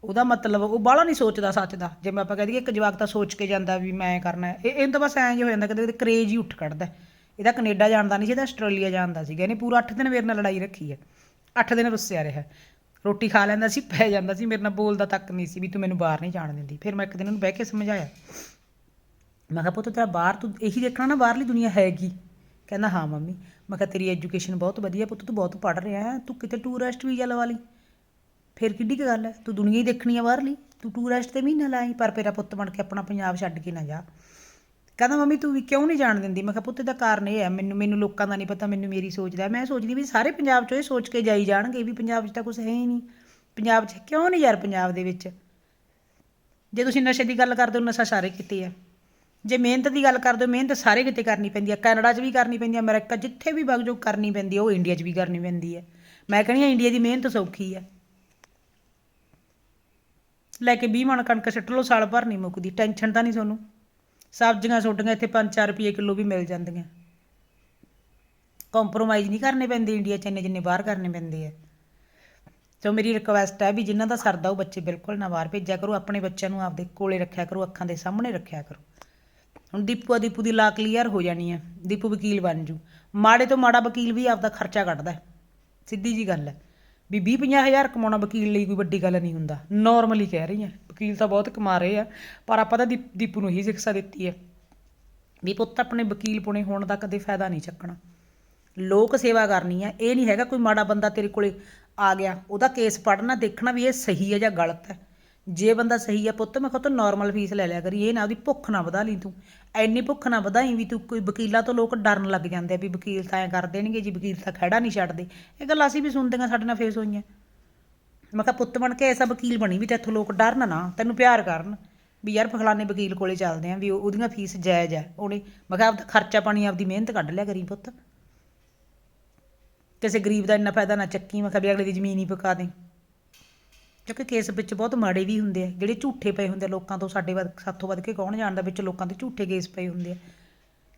ਉਹਦਾ ਮਤਲਬ ਉਹ ਬਾਹਲਾ ਨਹੀਂ ਸੋਚਦਾ ਸੱਚ ਦਾ ਜਿਵੇਂ ਆਪਾਂ ਕਹਿ ਦਈਏ ਇੱਕ ਜਵਾਕ ਤਾਂ ਸੋਚ ਕੇ ਜਾਂਦਾ ਵੀ ਮੈਂ ਕਰਨਾ ਇਹ ਇਹਨੂੰ ਤਾਂ ਬਸ ਐਂ ਜਿਹਾ ਹੋ ਜਾਂਦਾ ਕਦੇ ਕਦੇ ਕਰੇਜ ਹੀ ਉੱਠ ਖੜਦਾ ਇਹਦਾ ਕੈਨੇਡਾ ਜਾਣਦਾ ਨਹੀਂ ਸੀ, ਇਹਦਾ ਆਸਟ੍ਰੇਲੀਆ ਜਾਣਦਾ ਸੀਗਾ, ਇਹਨੇ ਪੂਰਾ 8 ਦਿਨ ਮੇਰੇ ਨਾਲ ਲੜਾਈ ਰੱਖੀ ਹੈ 8 ਦਿਨ ਰੁੱਸਿਆ ਰਿਹਾ ਰੋਟੀ ਖਾ ਲੈਂਦਾ ਸੀ, ਪੈ ਜਾਂਦਾ ਸੀ, ਮੇਰੇ ਨਾਲ ਬੋਲਦਾ ਤੱਕ ਨਹੀਂ ਸੀ ਵੀ ਤੂੰ ਮੈਨੂੰ ਬਾਹਰ ਨਹੀਂ ਜਾਣ ਦਿੰਦੀ, ਫਿਰ ਮੈਂ ਇੱਕ ਦਿਨ ਉਹਨੂੰ ਬਹਿ ਕੇ ਸਮਝਾਇਆ ਮੈਂ ਕਿਹਾ ਪੁੱਤ ਤੇਰਾ ਬਾਹਰ ਤੂੰ ਇਹੀ ਦੇਖਣਾ ਨਾ ਬਾਹਰਲੀ ਦੁਨੀਆ ਹੈਗੀ। ਕਹਿੰਦਾ, ਹਾਂ ਮੰਮੀ। ਮੈਂ ਕਿਹਾ, ਤੇਰੀ ਐਜੂਕੇਸ਼ਨ ਬਹੁਤ ਵਧੀਆ ਪੁੱਤ, ਤੂੰ ਬਹੁਤ ਪੜ੍ਹ ਰਿਹਾ ਹੈ। ਤੂੰ ਕਿਤੇ ਟੂਰਿਸਟ ਵੀਜ਼ਾ ਲਵਾ ਲਈ। ਫਿਰ ਕਿੱਡੀ ਕੁ ਗੱਲ ਹੈ? ਤੂੰ ਦੁਨੀਆ ਹੀ ਦੇਖਣੀ ਆ ਬਾਹਰਲੀ। ਤੂੰ ਟੂਰਿਸਟ ਤੇ ਮਹੀਨਾ ਲਾਈ, ਪਰ ਤੇਰਾ ਪੁੱਤ ਬਣ ਕੇ ਆਪਣਾ ਪੰਜਾਬ ਛੱਡ ਕੇ ਨਾ ਜਾ। ਕਹਿੰਦਾ, ਮੰਮੀ, ਤੂੰ ਵੀ ਕਿਉਂ ਨਹੀਂ ਜਾਣ ਦਿੰਦੀ? ਮੈਂ ਕਿਹਾ, ਪੁੱਤ ਦਾ ਕਾਰਨ ਇਹ ਹੈ। ਮੈਨੂੰ ਮੈਨੂੰ ਲੋਕਾਂ ਦਾ ਨਹੀਂ ਪਤਾ, ਮੈਨੂੰ ਮੇਰੀ ਸੋਚ ਦਾ। ਮੈਂ ਸੋਚਦੀ ਵੀ ਸਾਰੇ ਪੰਜਾਬ 'ਚੋਂ ਇਹ ਸੋਚ ਕੇ ਜਾਈ ਜਾਣਗੇ ਵੀ ਪੰਜਾਬ 'ਚ ਤਾਂ ਕੁਝ ਹੈ ਹੀ ਨਹੀਂ। ਪੰਜਾਬ 'ਚ ਕਿਉਂ ਨਹੀਂ ਯਾਰ ਪੰਜਾਬ ਦੇ ਵਿੱਚ? ਜੇ ਤੁਸੀਂ ਨਸ਼ੇ ਦੀ ਗੱਲ ਕਰਦੇ ਹੋ, ਨਸ਼ਾ ਸਾਰੇ ਕਿਤੇ ਆ। ਜੇ ਮਿਹਨਤ ਦੀ ਗੱਲ ਕਰਦੇ ਹੋ, ਮਿਹਨਤ ਸਾਰੇ ਕਿਤੇ ਕਰਨੀ ਪੈਂਦੀ ਹੈ ਕੈਨੇਡਾ 'ਚ ਵੀ ਕਰਨੀ ਪੈਂਦੀ ਹੈ ਅਮਰੀਕਾ ਜਿੱਥੇ ਵੀ ਵਗ ਜੋ ਕਰਨੀ ਪੈਂਦੀ ਹੈ ਉਹ ਇੰਡੀਆ 'ਚ ਵੀ ਕਰਨੀ ਪੈਂਦੀ ਹੈ ਮੈਂ ਕਹਿੰਦੀ ਹਾਂ ਇੰਡੀਆ ਦੀ ਮਿਹਨਤ ਸੌਖੀ ਹੈ ਲੈ ਕੇ 20 ਮਣ ਕਣਕ ਸਿੱਟ ਲਓ, ਸਾਲ ਭਰ ਨਹੀਂ ਮੁੱਕਦੀ, ਟੈਨਸ਼ਨ ਤਾਂ ਨਹੀਂ ਤੁਹਾਨੂੰ। ਸਬਜ਼ੀਆਂ ਛੋਟੀਆਂ ਇੱਥੇ 5-4 ਰੁਪਏ ਕਿਲੋ ਵੀ ਮਿਲ ਜਾਂਦੀਆਂ। ਕੰਪਰੋਮਾਈਜ਼ ਨਹੀਂ ਕਰਨੇ ਪੈਂਦੇ ਇੰਡੀਆ 'ਚ, ਇੰਨੇ ਜਿੰਨੇ ਬਾਹਰ ਕਰਨੇ ਪੈਂਦੇ ਆ। ਸੋ ਮੇਰੀ ਰਿਕਵੈਸਟ ਹੈ ਵੀ ਜਿਨ੍ਹਾਂ ਦਾ ਸਰਦਾ ਉਹ ਬੱਚੇ ਬਿਲਕੁਲ ਨਾ ਬਾਹਰ ਭੇਜਿਆ ਕਰੋ, ਆਪਣੇ ਬੱਚਿਆਂ ਨੂੰ ਆਪਦੇ ਕੋਲੇ ਰੱਖਿਆ ਕਰੋ, ਅੱਖਾਂ ਦੇ ਸਾਹਮਣੇ ਰੱਖਿਆ ਕਰੋ। ਹੁਣ ਦੀਪੂ ਆ ਦੀਪੂ ਦੀ ਲਾ ਕਲੀਅਰ ਹੋ ਜਾਣੀ ਹੈ ਦੀਪੂ ਵਕੀਲ ਬਣ ਜੂ। ਮਾੜੇ ਤੋਂ ਮਾੜਾ ਵਕੀਲ ਵੀ ਆਪਦਾ ਖਰਚਾ ਕੱਢਦਾ ਸਿੱਧੀ ਜੀ ਗੱਲ ਹੈ। ਵੀ 20 50 ਹਜ਼ਾਰ ਕਮਾਉਣਾ ਵਕੀਲ ਲਈ ਕੋਈ ਵੱਡੀ ਗੱਲ ਨਹੀਂ ਹੁੰਦਾ। ਨਾਰਮਲੀ ਕਹਿ ਰਹੀ ਹਾਂ। ਵਕੀਲ ਤਾਂ ਬਹੁਤ ਕਮਾ ਰਹੇ ਆ। ਪਰ ਆਪਾਂ ਤਾਂ ਦੀਪ- ਦੀਪੂ ਨੂੰ ਹੀ ਸਿੱਖਿਆ ਦਿੱਤੀ ਹੈ। ਵੀ ਪੁੱਤ ਆਪਣੇ ਵਕੀਲ ਪੁਣੇ ਹੋਣ ਦਾ ਕਦੇ ਫਾਇਦਾ ਨਹੀਂ ਚੱਕਣਾ। ਲੋਕ ਸੇਵਾ ਕਰਨੀ ਹੈ ਇਹ ਨਹੀਂ ਹੈਗਾ ਕੋਈ ਮਾੜਾ ਬੰਦਾ ਤੇਰੇ ਕੋਲੇ ਆ ਗਿਆ। ਉਹਦਾ ਕੇਸ ਪੜ੍ਹਨਾ ਦੇਖਣਾ ਵੀ ਇਹ ਸਹੀ ਹੈ ਜਾਂ ਗਲਤ ਹੈ। ਜੇ ਬੰਦਾ ਸਹੀ ਆ ਪੁੱਤ, ਮੈਂ ਕਿਹਾ ਤੂੰ ਨਾਰਮਲ ਫੀਸ ਲੈ ਲਿਆ ਕਰੀ, ਇਹ ਨਾ ਉਹਦੀ ਭੁੱਖ ਨਾ ਵਧਾ ਲਈ ਤੂੰ। ਐਨੀ ਭੁੱਖ ਨਾ ਵਧਾਈ ਵੀ ਤੂੰ ਕੋਈ ਵਕੀਲਾਂ ਤੋਂ ਲੋਕ ਡਰਨ ਲੱਗ ਜਾਂਦੇ ਆ ਵੀ ਵਕੀਲ ਤਾਂ ਐ ਕਰ ਦੇਣਗੇ, ਜੀ ਵਕੀਲ ਤਾਂ ਖੜਾ ਨਹੀਂ ਛੱਡਦੇ। ਇਹ ਗੱਲਾਂ ਅਸੀਂ ਵੀ ਸੁਣਦੇ ਸੁਣਦੀਆਂ, ਸਾਡੇ ਨਾਲ ਫੇਸ ਹੋਈਆਂ। ਮੈਂ ਕਿਹਾ ਪੁੱਤ ਬਣ ਕੇ ਐਸਾ ਵਕੀਲ ਬਣੀ ਵੀ ਤੇਥੋਂ ਲੋਕ ਡਰਨ ਨਾ, ਤੈਨੂੰ ਪਿਆਰ ਕਰਨ ਵੀ ਯਾਰ ਫਖਲਾਨੇ ਵਕੀਲ ਕੋਲੇ ਚੱਲਦੇ ਆ ਵੀ ਉਹਦੀਆਂ ਫੀਸ ਜਾਇਜ਼ ਹੈ ਉਹਨੇ ਮੈਂ ਕਿਹਾ ਆਪਦਾ ਖਰਚਾ ਪਾਣੀ, ਆਪਦੀ ਮਿਹਨਤ ਕੱਢ ਲਿਆ ਕਰੀ ਪੁੱਤ। ਕਿਸੇ ਗਰੀਬ ਦਾ ਇੰਨਾ ਫਾਇਦਾ ਨਾ ਚੱਕੀ, ਮੈਂ ਕਿਹਾ ਵੀ ਅਗਲੇ ਦੀ ਜ਼ਮੀਨ ਹੀ ਪਕਾ ਦੇ। ਕਿਉਂਕਿ ਕੇਸ ਵਿੱਚ ਬਹੁਤ ਮਾੜੇ ਵੀ ਹੁੰਦੇ ਆ, ਜਿਹੜੇ ਝੂਠੇ ਪਏ ਹੁੰਦੇ ਆ ਲੋਕਾਂ ਤੋਂ, ਸਾਡੇ ਵੱਧ, ਸਾਥੋਂ ਵੱਧ ਕੇ ਕੌਣ ਜਾਣਦਾ ਵਿੱਚ ਲੋਕਾਂ ਦੇ ਝੂਠੇ ਕੇਸ ਪਏ ਹੁੰਦੇ ਆ।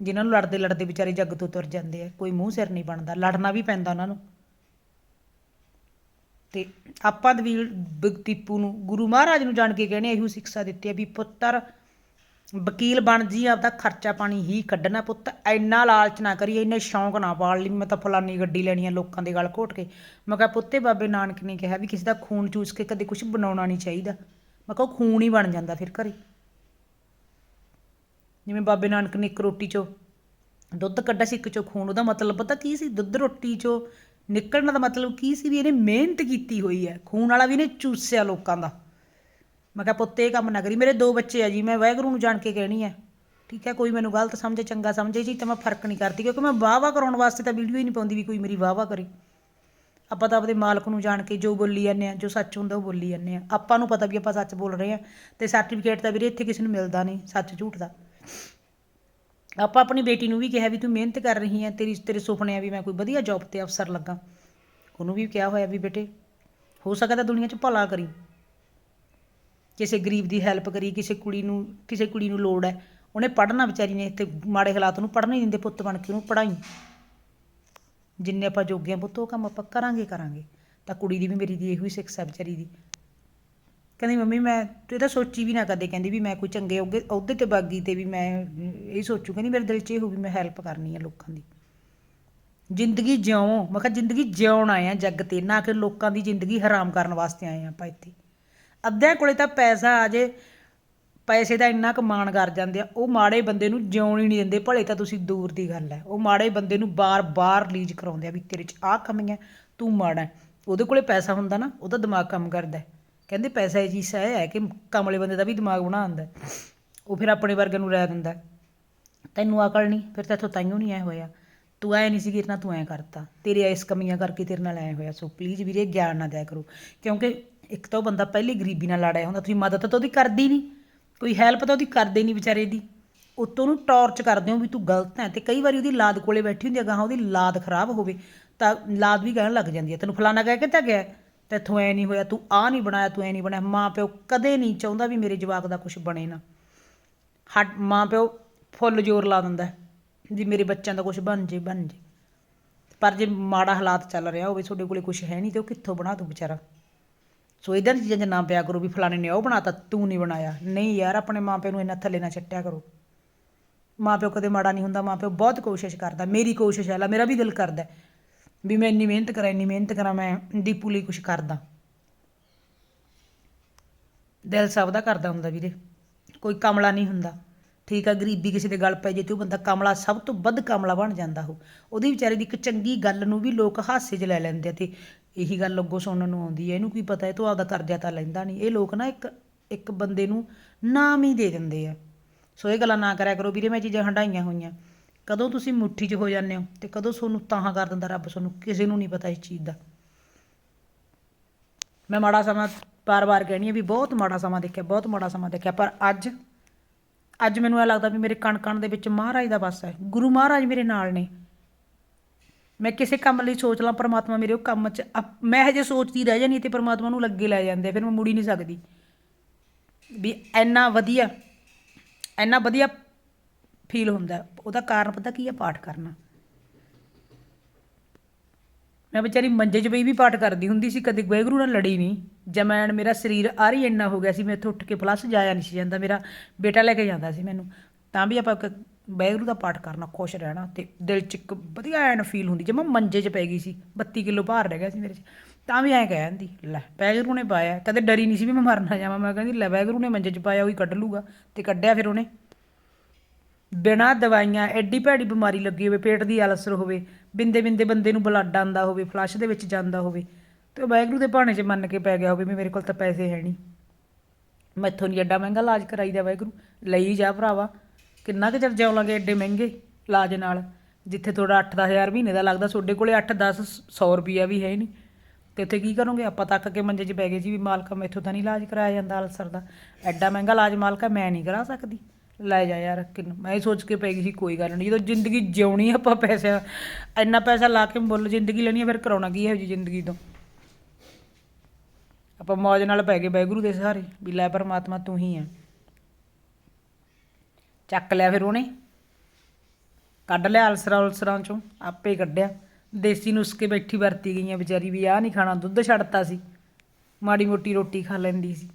ਜਿਨ੍ਹਾਂ ਨੂੰ ਲੜਦੇ ਲੜਦੇ ਵਿਚਾਰੇ ਜੱਗ ਤੋਂ ਤੁਰ ਜਾਂਦੇ ਆ, ਕੋਈ ਮੂੰਹ ਸਿਰ ਨਹੀਂ ਬਣਦਾ, ਲੜਨਾ ਵੀ ਪੈਂਦਾ ਉਹਨਾਂ ਨੂੰ। ਤੇ ਆਪਾਂ ਦਵੀਲ, ਬ- ਨੂੰ, ਗੁਰੂ ਮਹਾਰਾਜ ਨੂੰ ਜਾਣ ਕੇ ਕਹਿੰਦੇ ਇਹੋ ਸਿੱਖਿਆ ਦਿੱਤੀ ਹੈ ਵੀ ਪੁੱਤਰ ਵਕੀਲ ਬਣ ਜੀ, ਆਪਦਾ ਖਰਚਾ ਪਾਣੀ ਹੀ ਕੱਢਣਾ ਪੁੱਤ। ਇੰਨਾ ਲਾਲਚ ਨਾ ਕਰੀ ਇੰਨੇ ਸ਼ੌਂਕ ਨਾ ਪਾਲ ਲਈ। ਮੈਂ ਤਾਂ ਫਲਾਨੀ ਗੱਡੀ ਲੈਣੀ ਆ, ਲੋਕਾਂ ਦੇ ਗਲ ਘੋਟ ਕੇ। ਮੈਂ ਕਿਹਾ, ਪੁੱਤੇ, ਬਾਬੇ ਨਾਨਕ ਨੇ ਕਿਹਾ ਵੀ ਕਿਸੇ ਦਾ ਖੂਨ ਚੂਸ ਕੇ ਕਦੇ ਕੁਝ ਬਣਾਉਣਾ ਨਹੀਂ ਚਾਹੀਦਾ। ਮੈਂ ਕਿਹਾ, ਉਹ ਖੂਨ ਹੀ ਬਣ ਜਾਂਦਾ ਫਿਰ ਘਰੇ। ਜਿਵੇਂ ਬਾਬੇ ਨਾਨਕ ਨੇ ਇੱਕ ਰੋਟੀ ਚੋਂ ਦੁੱਧ ਕੱਢਿਆ ਸੀ, ਇੱਕ ਚੋਂ ਖੂਨ। ਉਹਦਾ ਮਤਲਬ ਪਤਾ ਕੀ ਸੀ? ਦੁੱਧ ਰੋਟੀ ਚੋਂ ਨਿਕਲਣ ਦਾ ਮਤਲਬ ਕੀ ਸੀ? ਵੀ ਇਹਨੇ ਮਿਹਨਤ ਕੀਤੀ ਹੋਈ ਹੈ। ਖੂਨ ਵਾਲਾ ਵੀ ਇਹਨੇ ਚੂਸਿਆ ਲੋਕਾਂ ਦਾ। ਮੈਂ ਕਿਹਾ ਪੁੱਤ, ਇਹ ਕੰਮ ਨਾ ਕਰੀ। ਮੇਰੇ ਦੋ ਬੱਚੇ ਆ ਜੀ, ਮੈਂ ਵਾਹਿਗੁਰੂ ਨੂੰ ਜਾਣ ਕੇ ਕਹਿਣੀ ਹੈ ਠੀਕ ਹੈ, ਕੋਈ ਮੈਨੂੰ ਗਲਤ ਸਮਝੇ, ਚੰਗਾ ਸਮਝੇ ਜੀ, ਤਾਂ ਮੈਂ ਫ਼ਰਕ ਨਹੀਂ ਕਰਦੀ, ਕਿਉਂਕਿ ਮੈਂ ਵਾਹ ਵਾਹ ਕਰਾਉਣ ਵਾਸਤੇ ਤਾਂ ਵੀਡੀਓ ਹੀ ਨਹੀਂ ਪਾਉਂਦੀ ਵੀ ਕੋਈ ਮੇਰੀ ਵਾਹ ਵਾਹ ਕਰੇ। ਆਪਾਂ ਤਾਂ ਆਪਦੇ ਮਾਲਕ ਨੂੰ ਜਾਣ ਕੇ ਜੋ ਬੋਲੀ ਜਾਂਦੇ ਆ, ਜੋ ਸੱਚ ਹੁੰਦਾ ਉਹ ਬੋਲੀ ਜਾਂਦੇ ਆ। ਆਪਾਂ ਨੂੰ ਪਤਾ ਵੀ ਆਪਾਂ ਸੱਚ ਬੋਲ ਰਹੇ ਆ, ਤੇ ਸਰਟੀਫਿਕੇਟ ਤਾਂ ਵੀਰੇ ਇੱਥੇ ਕਿਸੇ ਨੂੰ ਮਿਲਦਾ ਨਹੀਂ, ਸੱਚ ਝੂਠ ਦਾ। ਆਪਾਂ ਆਪਣੀ ਬੇਟੀ ਨੂੰ ਵੀ ਕਿਹਾ ਵੀ ਤੂੰ ਮਿਹਨਤ ਕਰ ਰਹੀ ਹੈ ਤੇਰੀ, ਤੇਰੇ ਸੁਪਨੇ ਆ ਵੀ ਮੈਂ ਕੋਈ ਵਧੀਆ ਜੌਬ ਤੇ ਅਫਸਰ ਲੱਗਾ। ਉਹਨੂੰ ਵੀ ਕਿਹਾ ਹੋਇਆ ਵੀ ਬੇਟੇ, ਹੋ ਸਕਦਾ ਦੁਨੀਆ 'ਚ ਭਲਾ ਕਰੀ। ਕਿਸੇ ਗਰੀਬ ਦੀ ਹੈਲਪ ਕਰੀ, ਕਿਸੇ ਕੁੜੀ ਨੂੰ, ਕਿਸੇ ਕੁੜੀ ਨੂੰ ਲੋੜ ਹੈ, ਉਹਨੇ ਪੜ੍ਹਨਾ ਵਿਚਾਰੀ ਨੇ ਤੇ ਮਾੜੇ ਹਾਲਾਤ ਨੂੰ ਪੜ੍ਹਨ ਹੀ ਦਿੰਦੇ ਪੁੱਤ ਬਣ ਕੇ, ਉਹਨੂੰ ਪੜਾਈ ਜਿੰਨੇ ਆਪਾਂ ਜੋਗੇ ਆ ਪੁੱਤ, ਉਹ ਕੰਮ ਆਪਾਂ ਕਰਾਂਗੇ ਕਰਾਂਗੇ। ਤਾਂ ਕੁੜੀ ਦੀ ਵੀ ਮੇਰੀ ਦੀ ਇਹੋ ਹੀ ਸਿੱਖਿਆ ਵਿਚਾਰੀ ਦੀ। ਕਹਿੰਦੀ, ਮੰਮੀ, ਮੈਂ ਤੂੰ ਇਹ ਤਾਂ ਸੋਚੀ ਵੀ ਨਾ ਕਦੇ, ਕਹਿੰਦੀ ਵੀ ਮੈਂ ਕੋਈ ਚੰਗੇ ਉਹਦੇ ਉਹਦੇ ਤੇ ਬਾਗੀ ਤੇ ਵੀ ਮੈਂ ਇਹ ਸੋਚੂ। ਕਹਿੰਦੀ, ਮੇਰੇ ਦਿਲ 'ਚ ਇਹ ਹੋ ਵੀ ਮੈਂ ਹੈਲਪ ਕਰਨੀ ਹੈ ਲੋਕਾਂ ਦੀ। ਜ਼ਿੰਦਗੀ ਜਿਉਂ, ਮੈਂ ਕਿਹਾ, ਜ਼ਿੰਦਗੀ ਜਿਉਣ ਆਏ ਆ ਜੱਗ ਤੇ, ਨਾ ਕਿ ਲੋਕਾਂ ਦੀ ਜ਼ਿੰਦਗੀ ਹਰਾਮ ਕਰਨ ਵਾਸਤੇ ਆਏ ਆ ਆਪਾਂ ਇੱਥੇ। ਅੱਧਿਆਂ ਕੋਲੇ ਤਾਂ ਪੈਸਾ ਆ ਜੇ, ਪੈਸੇ ਦਾ ਇੰਨਾ ਕਮਾਣ ਕਰ ਜਾਂਦੇ ਆ, ਉਹ ਮਾੜੇ ਬੰਦੇ ਨੂੰ ਜਿਉਣ ਹੀ ਨਹੀਂ ਦਿੰਦੇ, ਭਲੇ ਤਾਂ ਤੁਸੀਂ ਦੂਰ ਦੀ ਗੱਲ ਹੈ। ਉਹ ਮਾੜੇ ਬੰਦੇ ਨੂੰ ਬਾਰ-ਬਾਰ ਰਿਲੀਜ਼ ਕਰਾਉਂਦੇ ਆ ਵੀ ਤੇਰੇ 'ਚ ਆਹ ਕਮੀ ਹੈ ਤੂੰ ਮਾੜਾ ਉਹਦੇ ਕੋਲੇ ਪੈਸਾ ਹੁੰਦਾ ਨਾ ਉਹਦਾ ਦਿਮਾਗ ਕੰਮ ਕਰਦਾ ਕਹਿੰਦੇ ਪੈਸਾ ਇਹ ਚੀਜ਼ ਹੈ ਹੈ ਕਿ ਕਮਲੇ ਬੰਦੇ ਦਾ ਵੀ ਦਿਮਾਗ ਬਣਾ ਦਿੰਦਾ ਉਹ ਫਿਰ ਆਪਣੇ ਵਰਗੇ ਨੂੰ ਰਹਿ ਦਿੰਦਾ ਤੈਨੂੰ ਅਕਲ ਨਹੀਂ, ਫਿਰ ਤੇਥੋਂ ਤਾਈਓ ਨਹੀਂ ਐ ਹੋਇਆ। ਤੂੰ ਐ ਨਹੀਂ ਸੀ ਗਿਰਨਾ ਤੂੰ ਐ ਕਰਤਾ। ਤੇਰੇ ਇਸ ਕਮੀਆਂ ਕਰਕੇ ਤੇਰੇ ਨਾਲ ਐ ਹੋਇਆ। ਸੋ ਪਲੀਜ਼ ਵੀਰੇ, ਗਿਆਨ ਨਾ ਦਿਆ ਕਰੋ। ਕਿਉਂਕਿ ਇੱਕ ਤਾਂ ਉਹ ਬੰਦਾ ਪਹਿਲੀ ਗਰੀਬੀ ਨਾਲ ਲੜਿਆ ਹੁੰਦਾ, ਤੁਸੀਂ ਮਦਦ ਤਾਂ ਉਹਦੀ ਕਰਦੀ ਨਹੀਂ, ਕੋਈ ਹੈਲਪ ਤਾਂ ਉਹਦੀ ਕਰਦੇ ਨਹੀਂ ਵਿਚਾਰੇ ਦੀ। ਉੱਤੋਂ ਨੂੰ ਟੌਰਚ ਕਰਦੇ ਹੋ ਵੀ ਤੂੰ ਗਲਤ ਹੈ ਤੇ ਕਈ ਵਾਰੀ ਉਹਦੀ ਲਾਦ ਕੋਲੇ ਬੈਠੀ ਹੁੰਦੀ ਹੈ ਗਾਹਾਂ ਉਹਦੀ ਲਾਦ ਖਰਾਬ ਹੋਵੇ, ਤਾਂ ਲਾਦ ਵੀ ਕਹਿਣ ਲੱਗ ਜਾਂਦੀ ਹੈ ਤੈਨੂੰ ਫਲਾਣਾ ਕਹਿ ਕੇ ਤਾਂ ਗਿਆ ਤੇਥੋਂ ਐ ਨਹੀਂ ਹੋਇਆ, ਤੂੰ ਆ ਨਹੀਂ ਬਣਾਇਆ, ਤੂੰ ਐ ਨਹੀਂ ਬਣਾਇਆ। ਮਾਂ ਪਿਓ ਕਦੇ ਨਹੀਂ ਚਾਹੁੰਦਾ ਵੀ ਮੇਰੇ ਜਵਾਕ ਦਾ ਕੁਝ ਬਣੇ ਨਾ। ਹੱਡ ਮਾਂ ਪਿਓ ਫੁੱਲ ਜ਼ੋਰ ਲਾ ਦਿੰਦਾ ਹੈ ਵੀ ਮੇਰੇ ਬੱਚਿਆਂ ਦਾ ਕੁਝ ਬਣ ਜੇ ਬਣ ਜੇ। ਪਰ ਜੇ ਮਾੜਾ ਹਾਲਾਤ ਚੱਲ ਰਿਹਾ ਹੋਵੇ, ਤੁਹਾਡੇ ਕੋਲੇ ਕੁਝ ਹੈ ਨਹੀਂ ਤੇ ਉਹ ਕਿੱਥੋਂ ਬਣਾ ਦੂ ਵਿਚਾਰਾ? ਸੋ ਇਦਾਂ ਦੀਆਂ ਚੀਜ਼ਾਂ 'ਚ ਨਾ ਪਿਆ ਕਰੋ ਵੀ ਫਲਾਣੇ ਨੇ ਉਹ ਬਣਾਤਾ, ਤੂੰ ਨਹੀਂ ਬਣਾਇਆ। ਨਹੀਂ ਯਾਰ, ਆਪਣੇ ਮਾਂ ਪਿਓ ਨੂੰ ਇੰਨਾ ਥੱਲੇ ਨਾ ਛੱਟਿਆ ਕਰੋ। ਮਾਂ ਕਦੇ ਮਾੜਾ ਨਹੀਂ ਹੁੰਦਾ ਮਾਂ ਬਹੁਤ ਕੋਸ਼ਿਸ਼ ਕਰਦਾ, ਮੇਰੀ ਕੋਸ਼ਿਸ਼ ਹੈ, ਲਾ ਮੇਰਾ ਵੀ ਦਿਲ ਕਰਦਾ ਵੀ ਮੈਂ ਇੰਨੀ ਮਿਹਨਤ ਕਰਾਂ, ਇੰਨੀ ਮਿਹਨਤ ਕਰਾਂ, ਮੈਂ ਦੀਪੂ ਲਈ ਕੁਝ ਕਰਦਾ। ਦਿਲ ਸਭ ਦਾ ਕਰਦਾ ਹੁੰਦਾ ਵੀਰੇ, ਕੋਈ ਕਮਲਾ ਨਹੀਂ ਹੁੰਦਾ। ਠੀਕ ਆ, ਗਰੀਬੀ ਕਿਸੇ ਦੇ ਗੱਲ ਪੈ ਜੇ ਤੇ ਉਹ ਬੰਦਾ ਕਮਲਾ, ਸਭ ਤੋਂ ਵੱਧ ਕਮਲਾ ਬਣ ਜਾਂਦਾ ਉਹ। ਉਹਦੀ ਵਿਚਾਰੇ ਦੀ ਇੱਕ ਚੰਗੀ ਗੱਲ ਨੂੰ ਵੀ ਲੋਕ ਹਾਸੇ 'ਚ ਲੈ ਲੈਂਦੇ ਆ ਤੇ ਇਹੀ ਗੱਲ ਅੱਗੋਂ ਸੁਣਨ ਨੂੰ ਆਉਂਦੀ ਹੈ, ਇਹਨੂੰ ਕੀ ਪਤਾ, ਇਹ ਤੋਂ ਆਪਦਾ ਕਰਜ਼ਾ ਤਾਂ ਲੈਂਦਾ ਨਹੀਂ। ਇਹ ਲੋਕ ਨਾ ਇੱਕ ਇੱਕ ਬੰਦੇ ਨੂੰ ਨਾਮ ਹੀ ਦੇ ਦਿੰਦੇ ਆ। ਸੋ ਇਹ ਗੱਲਾਂ ਨਾ ਕਰਿਆ ਕਰੋ। ਵੀਰੇ, ਮੈਂ ਚੀਜ਼ਾਂ ਹੰਡਾਈਆਂ ਹੋਈਆਂ। ਕਦੋਂ ਤੁਸੀਂ ਮੁੱਠੀ 'ਚ ਹੋ ਜਾਂਦੇ ਹੋ ਤੇ ਕਦੋਂ ਤੁਹਾਨੂੰ ਤਾਹਾਂ ਕਰ ਦਿੰਦਾ ਰੱਬ ਤੁਹਾਨੂੰ ਕਿਸੇ ਨੂੰ ਨਹੀਂ ਪਤਾ ਇਸ ਚੀਜ਼ ਦਾ। ਮੈਂ ਮਾੜਾ ਸਮਾਂ ਬਾਰ-ਬਾਰ ਕਹਿਣੀ ਹੈ ਵੀ ਬਹੁਤ ਮਾੜਾ ਸਮਾਂ ਦੇਖਿਆ, ਬਹੁਤ ਮਾੜਾ ਸਮਾਂ ਦੇਖਿਆ, ਪਰ ਅੱਜ ਅੱਜ ਮੈਨੂੰ ਇਹ ਲੱਗਦਾ ਵੀ ਮੇਰੇ ਕਣ ਕਣ ਦੇ ਵਿੱਚ ਮਹਾਰਾਜ ਦਾ ਵਾਸਾ ਹੈ। ਗੁਰੂ ਮਹਾਰਾਜ ਮੇਰੇ ਨਾਲ ਨੇ। ਮੈਂ ਕਿਸੇ ਕੰਮ ਲਈ ਸੋਚ ਲਾਂ ਪਰਮਾਤਮਾ ਮੇਰੇ ਉਹ ਕੰਮ 'ਚ ਅਪ- ਮੈਂ ਹਜੇ ਸੋਚਦੀ ਰਹਿ ਜਾਣੀ ਤੇ ਪਰਮਾਤਮਾ ਨੂੰ ਲੱਗੇ ਲੈ ਜਾਂਦੇ ਆ, ਫਿਰ ਮੈਂ ਮੁੜੀ ਨਹੀਂ ਸਕਦੀ। ਵੀ ਇੰਨਾ ਵਧੀਆ ਇੰਨਾ ਵਧੀਆ ਫੀਲ ਹੁੰਦਾ ਉਹਦਾ ਕਾਰਨ ਪਤਾ ਕੀ ਹੈ ਪਾਠ ਕਰਨਾ। ਮੈਂ ਵਿਚਾਰੀ ਮੰਜੇ 'ਚ ਪਈ ਵੀ ਪਾਠ ਕਰਦੀ ਹੁੰਦੀ ਸੀ ਕਦੇ ਵਾਹਿਗੁਰੂ ਨਾਲ ਲੜੀ ਨਹੀਂ। ਜਮੈਣ ਮੇਰਾ ਸਰੀਰ ਆਰੀ ਇੰਨਾ ਹੋ ਗਿਆ ਸੀ ਮੈਂ ਇੱਥੋਂ ਉੱਠ ਕੇ ਪਲੱਸ ਜਾਇਆ ਨਹੀਂ ਸੀ ਜਾਂਦਾ ਮੇਰਾ ਬੇਟਾ ਲੈ ਕੇ ਜਾਂਦਾ ਸੀ ਮੈਨੂੰ। ਤਾਂ ਵੀ ਆਪਾਂ ਕ ਵਾਹਿਗੁਰੂ ਦਾ ਪਾਠ ਕਰਨਾ, ਖੁਸ਼ ਰਹਿਣਾ ਤੇ ਦਿਲ 'ਚ ਇੱਕ ਵਧੀਆ ਐਨ ਫੀਲ ਹੁੰਦੀ ਜਿਵੇਂ ਮੰਜੇ 'ਚ ਪੈ ਗਈ ਸੀ 32 ਕਿਲੋ ਭਾਰ ਰਹਿ ਗਿਆ ਸੀ ਮੇਰੇ 'ਚ, ਤਾਂ ਵੀ ਐਂ ਕਹਿ ਜਾਂਦੀ ਲੈ ਵਾਹਿਗੁਰੂ ਨੇ ਪਾਇਆ, ਕਦੇ ਡਰੀ ਨਹੀਂ ਸੀ ਵੀ ਮੈਂ ਮਰ ਨਾ ਜਾਵਾਂ, ਮੈਂ ਕਹਿੰਦੀ ਲੈ ਵਾਹਿਗੁਰੂ ਨੇ ਮੰਜੇ 'ਚ ਪਾਇਆ, ਉਹੀ ਕੱਢ ਲੂਗਾ ਤੇ ਕੱਢਿਆ ਫਿਰ ਉਹਨੇ। ਬਿਨਾਂ ਦਵਾਈਆਂ, ਐਡੀ ਭੈੜੀ ਬਿਮਾਰੀ ਲੱਗੀ ਹੋਵੇ, ਪੇਟ ਦੀ ਅਲਸਰ ਹੋਵੇ, ਬਿੰਦੇ ਬਿੰਦੇ ਬੰਦੇ ਨੂੰ ਬਲੱਡ ਆਂਦਾ ਹੋਵੇ ਫਲਸ਼ ਦੇ ਵਿੱਚ ਜਾਂਦਾ ਹੋਵੇ, ਤੇ ਉਹ ਵਾਹਿਗੁਰੂ ਦੇ ਭਾਣੇ 'ਚ ਮੰਨ ਕੇ ਪੈ ਗਿਆ ਹੋਵੇ ਵੀ ਮੇਰੇ ਕੋਲ ਤਾਂ ਪੈਸੇ ਹੈ ਨਹੀਂ ਮੈਥੋਂ ਨਹੀਂ ਐਡਾ ਮਹਿੰਗਾ ਇਲਾਜ ਕਰਾਈਦਾ ਵਾਹਿਗੁਰੂ ਲਈ ਜਾ ਭਰਾਵਾ। ਕਿੰਨਾ ਕੁ ਚਿਰ ਜਿਉਲਾਂਗੇ ਐਡੇ ਮਹਿੰਗੇ ਇਲਾਜ ਨਾਲ? ਜਿੱਥੇ ਤੁਹਾਡਾ 8-10000 ਮਹੀਨੇ ਦਾ ਲੱਗਦਾ ਤੁਹਾਡੇ ਕੋਲੇ 8-10 100 ਰੁਪਿਆ ਵੀ ਹੈ ਨਹੀਂ। ਤੇ ਉੱਥੇ ਕੀ ਕਰੋਗੇ? ਆਪਾਂ ਤੱਕ ਕੇ ਮੰਜੇ 'ਚ ਪੈ ਗਏ ਜੀ ਵੀ ਮਾਲਕਾ ਮੈਥੋਂ ਤਾਂ ਨਹੀਂ ਇਲਾਜ ਕਰਾਇਆ ਜਾਂਦਾ ਅਲਸਰ ਦਾ। ਐਡਾ ਮਹਿੰਗਾ ਇਲਾਜ ਮਾਲਕਾ ਮੈਂ ਨਹੀਂ ਕਰਾ ਸਕਦੀ। ਲੈ ਜਾ ਯਾਰ, ਕਿੰਨ, ਮੈਂ ਇਹ ਸੋਚ ਕੇ ਪੈ ਗਈ ਸੀ, ਕੋਈ ਗੱਲ ਨਹੀਂ। ਜਦੋਂ ਜ਼ਿੰਦਗੀ ਜਿਉਣੀ ਆਪਾਂ ਪੈਸਾ ਇੰਨਾ ਪੈਸਾ ਲਾ ਕੇ ਮੁੱਲ ਜ਼ਿੰਦਗੀ ਲੈਣੀ ਹੈ ਫਿਰ ਕਰਾਉਣਾ ਕੀ ਹੈ ਜੀ ਜ਼ਿੰਦਗੀ ਤੋਂ? ਆਪਾਂ ਮੌਜ ਨਾਲ ਪੈ ਗਏ ਵਾਹਿਗੁਰੂ ਦੇ ਸਹਾਰੇ, ਵੀ ਲੈ ਪਰਮਾਤਮਾ ਤੂੰ ਹੀ ਹੈ ਚੱਕ ਲਿਆ ਫਿਰ ਉਹਨੇ। ਕੱਢ ਲਿਆ ਅਲਸਰਾ ਉਲਸਰਾਂ ਚੋਂ, ਆਪੇ ਕੱਢਿਆ। ਦੇਸੀ ਨੁਸਖੇ ਬੈਠੀ ਵਰਤੀ ਗਈਆਂ ਵਿਚਾਰੀ ਵੀ ਆਹ ਨਹੀਂ ਖਾਣਾ, ਦੁੱਧ ਛੱਡਤਾ ਸੀ। ਮਾੜੀ ਮੋਟੀ ਰੋਟੀ ਖਾ ਲੈਂਦੀ ਸੀ।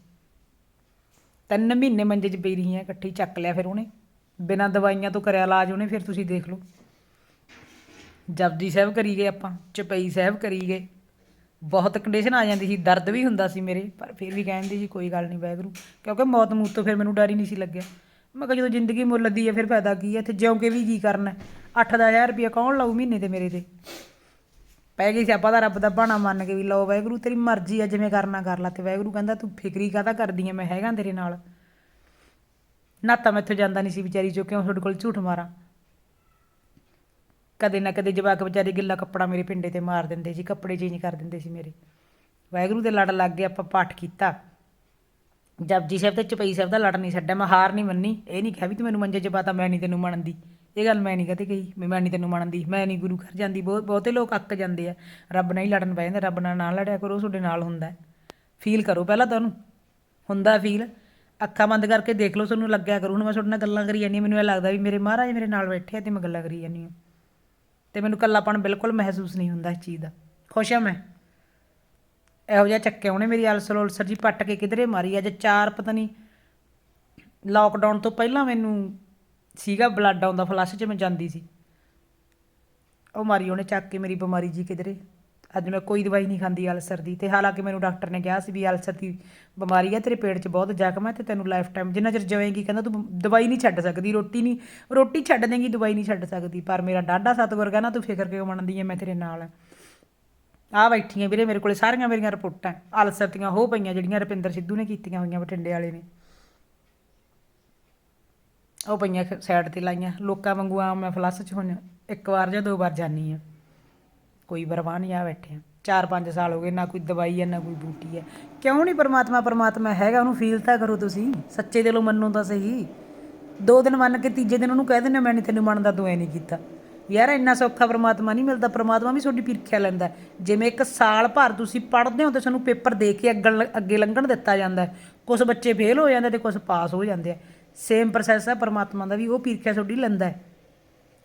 ਤਿੰਨ ਮਹੀਨੇ ਮੰਜੇ 'ਚ ਪਈ ਰਹੀਆਂ ਇਕੱਠੀ, ਚੱਕ ਲਿਆ ਫਿਰ ਉਹਨੇ। ਬਿਨਾਂ ਦਵਾਈਆਂ ਤੋਂ ਕਰਿਆ ਇਲਾਜ ਉਹਨੇ, ਫਿਰ ਤੁਸੀਂ ਦੇਖ ਲਓ। ਜਪਜੀ ਸਾਹਿਬ ਕਰੀ ਗਏ ਆਪਾਂ, ਚਪਈ ਸਾਹਿਬ ਕਰੀ ਗਏ। ਬਹੁਤ ਕੰਡੀਸ਼ਨ ਆ ਜਾਂਦੀ ਸੀ, ਦਰਦ ਵੀ ਹੁੰਦਾ ਸੀ ਮੇਰੇ, ਪਰ ਫਿਰ ਵੀ ਕਹਿੰਦੀ ਸੀ, ਕੋਈ ਗੱਲ ਨਹੀਂ ਵਾਹਿਗੁਰੂ। ਕਿਉਂਕਿ ਮੌਤ ਮੂਤ ਤੋਂ ਫਿਰ ਮੈਨੂੰ ਡਰ ਹੀ ਨਹੀਂ ਸੀ ਲੱਗਿਆ। ਮੈਂ ਕਿਹਾ ਜਦੋਂ ਜ਼ਿੰਦਗੀ ਮੁੱਲ ਦੀ ਹੈ ਫਿਰ ਫਾਇਦਾ ਕੀ ਹੈ ਇੱਥੇ ਜਿਉਂ ਕੇ ਵੀ ਕੀ ਕਰਨਾ? 8-10000 ਰੁਪਇਆ ਕੌਣ ਲਾਊ ਮਹੀਨੇ ਤੇ ਮੇਰੇ ਤੇ? ਪੈ ਗਈ ਸੀ ਆਪਾਂ ਤਾਂ ਰੱਬ ਦਾ ਬਾਣਾ ਮੰਨ ਕੇ ਵੀ ਲਓ, ਵਾਹਿਗੁਰੂ ਤੇਰੀ ਮਰਜ਼ੀ ਆ, ਜਿਵੇਂ ਕਰਨਾ ਕਰ ਲੈ ਤੇ ਵਾਹਿਗੁਰੂ ਕਹਿੰਦਾ, ਤੂੰ ਫਿਕਰੀ ਕਾਹਦਾ ਕਰਦੀ ਆ? ਮੈਂ ਹੈਗਾ ਤੇਰੇ ਨਾਲ। ਨਾ ਤਾਂ ਮੈਥੋਂ ਜਾਂਦਾ ਨਹੀਂ ਸੀ ਵਿਚਾਰੀ ਜੋ ਕਿਉਂ ਤੁਹਾਡੇ ਕੋਲ ਝੂਠ ਮਾਰਾਂ? ਕਦੇ ਨਾ ਕਦੇ ਜਵਾਕ ਵਿਚਾਰੇ ਗਿੱਲਾ ਕੱਪੜਾ ਮੇਰੇ ਪਿੰਡੇ ਤੇ ਮਾਰ ਦਿੰਦੇ ਸੀ, ਕੱਪੜੇ ਚੇਂਜ ਕਰ ਦਿੰਦੇ ਸੀ ਮੇਰੇ। ਵਾਹਿਗੁਰੂ ਦੇ ਲੜ ਲੱਗ ਗਏ, ਆਪਾਂ ਪਾਠ ਕੀਤਾ। ਜਪਜੀ ਸਾਹਿਬ ਤੇ ਚਪਈ ਸਾਹਿਬ ਦਾ ਲੜ ਨਹੀਂ ਛੱਡਿਆ, ਮੈਂ ਹਾਰ ਨਹੀਂ ਮੰਨੀ। ਇਹ ਨਹੀਂ ਕਿਹਾ ਵੀ ਤੂੰ ਮੈਨੂੰ ਮੰਜੇ 'ਚ ਪਾਤਾ ਮੈਂ ਨਹੀਂ ਤੈਨੂੰ ਮੰਨਦੀ। ਇਹ ਗੱਲ ਮੈਂ ਨਹੀਂ ਕਦੇ ਕਹੀ ਵੀ ਮੈਂ ਨਹੀਂ ਤੈਨੂੰ ਮੰਨਦੀ। ਮੈਂ ਨਹੀਂ ਗੁਰੂ ਘਰ ਜਾਂਦੀ। ਬਹੁਤ ਬਹੁਤੇ ਲੋਕ ਅੱਕ ਜਾਂਦੇ ਆ। ਰੱਬ ਨਾਲ ਹੀ ਲੜਨ ਪੈ ਜਾਂਦੇ, ਰੱਬ ਨਾਲ ਨਾ ਲੜਿਆ ਕਰੋ, ਉਹ ਤੁਹਾਡੇ ਨਾਲ ਹੁੰਦਾ ਫੀਲ ਕਰੋ ਪਹਿਲਾਂ ਤੁਹਾਨੂੰ ਹੁੰਦਾ ਫੀਲ। ਅੱਖਾਂ ਬੰਦ ਕਰਕੇ ਦੇਖ ਲਓ, ਤੁਹਾਨੂੰ ਲੱਗਿਆ ਕਰੂ। ਹੁਣ ਮੈਂ ਤੁਹਾਡੇ ਨਾਲ ਗੱਲਾਂ ਕਰੀ ਜਾਂਦੀ ਹਾਂ, ਮੈਨੂੰ ਇਹ ਲੱਗਦਾ ਵੀ ਮੇਰੇ ਮਹਾਰਾਜ ਮੇਰੇ ਨਾਲ ਬੈਠੇ ਆ ਤੇ ਮੈਂ ਗੱਲਾਂ ਕਰੀ ਜਾਂਦੀ ਹਾਂ। ਤੇ ਮੈਨੂੰ ਇਕੱਲਾਪਣ ਬਿਲਕੁਲ ਮਹਿਸੂਸ ਨਹੀਂ ਹੁੰਦਾ ਇਸ ਚੀਜ਼ ਦਾ। ਖੁਸ਼ ਹਾਂ ਮੈਂ। ਇਹੋ ਜਿਹਾ ਚੱਕਿਆ ਉਹਨੇ ਮੇਰੀ ਅਲਸਰ ਉਲਸਰ ਜੀ ਪੱਟ ਕੇ ਕਿਧਰੇ ਮਾਰੀ, ਅੱਜ ਚਾਰ ਪਤਾ ਨਹੀਂ ਲਾਕਡਾਊਨ ਤੋਂ ਪਹਿਲਾਂ ਮੈਨੂੰ ਸੀਗਾ ਬਲੱਡ ਆਉਂਦਾ ਫਲੱਸ਼ 'ਚ, ਮੈਂ ਜਾਂਦੀ ਸੀ। ਉਹ ਮਾਰੀ ਉਹਨੇ, ਚੱਕ ਕੇ ਮੇਰੀ ਬਿਮਾਰੀ ਜੀ ਕਿਧਰੇ। ਅੱਜ ਮੈਂ ਕੋਈ ਦਵਾਈ ਨਹੀਂ ਖਾਂਦੀ ਅਲਸਰ ਦੀ ਤੇ ਹਾਲਾਂਕਿ ਮੈਨੂੰ ਡਾਕਟਰ ਨੇ ਕਿਹਾ ਸੀ ਵੀ ਅਲਸਰ ਦੀ ਬਿਮਾਰੀ ਹੈ ਤੇਰੇ ਪੇਟ 'ਚ ਬਹੁਤ ਜ਼ਖਮ ਹੈ ਤੇ ਤੈਨੂੰ ਲਾਈਫ ਟਾਈਮ ਜਿੰਨਾ ਚਿਰ ਜਿਵੇਂਗੀ, ਕਹਿੰਦਾ ਤੂੰ ਦਵਾਈ ਨਹੀਂ ਛੱਡ ਸਕਦੀ, ਰੋਟੀ ਨਹੀਂ, ਰੋਟੀ ਛੱਡ ਦੇਂਗੀ, ਦਵਾਈ ਨਹੀਂ ਛੱਡ ਸਕਦੀ, ਪਰ ਮੇਰਾ ਡਾਢਾ ਸਤਿਗੁਰ ਕਹਿੰਦਾ ਤੂੰ ਫਿਕਰ ਕਿਉਂ ਮੰਨਦੀ ਹੈ ਮੈਂ ਤੇਰੇ ਨਾਲ ਹਾਂ ਆ ਬੈਠੀਆਂ ਵੀਰੇ ਮੇਰੇ ਕੋਲੇ, ਸਾਰੀਆਂ ਮੇਰੀਆਂ ਰਿਪੋਰਟਾਂ ਅਲਸਰ ਦੀਆਂ ਹੋ ਪਈਆਂ ਜਿਹੜੀਆਂ ਰਪਿੰਦਰ ਸਿੱਧੂ ਨੇ ਕੀਤੀਆਂ ਹੋਈਆਂ ਬਠਿੰਡੇ ਵਾਲੇ ਨੇ। ਉਹ ਪਈਆਂ ਸਾਈਡ ਤੇ ਲਾਈਆਂ। ਲੋਕਾਂ ਵਾਂਗੂ ਆ ਮੈਂ ਫਲੱਸ ਚ ਹੁਣ ਇੱਕ ਵਾਰ ਜਾਂ ਦੋ ਵਾਰ ਜਾਨੀ ਆ ਕੋਈ ਪਰਵਾਹ ਨਹੀਂ ਆ ਬੈਠੇ ਆ ਚਾਰ ਪੰਜ ਸਾਲ ਹੋ ਗਏ, ਨਾ ਕੋਈ ਦਵਾਈ ਹੈ ਨਾ ਕੋਈ ਬੂਟੀ ਹੈ ਕਿਉਂ ਨਹੀਂ ਪਰਮਾਤਮਾ ਪਰਮਾਤਮਾ ਹੈਗਾ, ਉਹਨੂੰ ਫੀਲ ਤਾਂ ਕਰੋ ਤੁਸੀਂ। ਸੱਚੇ ਦਿਲੋਂ ਮੰਨੋ ਤਾਂ ਸਹੀ। ਦੋ ਦਿਨ ਮੰਨ ਕੇ ਤੀਜੇ ਦਿਨ ਉਹਨੂੰ ਕਹਿ ਦਿੰਦੇ ਮੈਂ ਨਹੀਂ ਤੈਨੂੰ ਮੰਨਦਾ, ਤੂੰ ਐ ਨਹੀਂ ਕੀਤਾ। ਯਾਰ ਇੰਨਾ ਸੌਖਾ ਪਰਮਾਤਮਾ ਨਹੀਂ ਮਿਲਦਾ ਪਰਮਾਤਮਾ ਵੀ ਤੁਹਾਡੀ ਪੀਰਖਿਆ ਲੈਂਦਾ ਜਿਵੇਂ ਇੱਕ ਸਾਲ ਭਰ ਤੁਸੀਂ ਪੜ੍ਹਦੇ ਹੋ ਤੇ ਤੁਹਾਨੂੰ ਪੇਪਰ ਦੇ ਕੇ ਅੱਗਲ- ਅੱਗੇ ਲੰਘਣ ਦਿੱਤਾ ਜਾਂਦਾ ਕੁਝ ਬੱਚੇ ਫੇਲ ਹੋ ਜਾਂਦੇ ਤੇ ਕੁਝ ਪਾਸ ਹੋ ਜਾਂਦੇ ਆ। ਸੇਮ ਪ੍ਰੋਸੈਸ ਹੈ ਪਰਮਾਤਮਾ ਦਾ ਵੀ ਉਹ ਪੀਰਖਿਆ ਤੁਹਾਡੀ ਲੈਂਦਾ ਹੈ।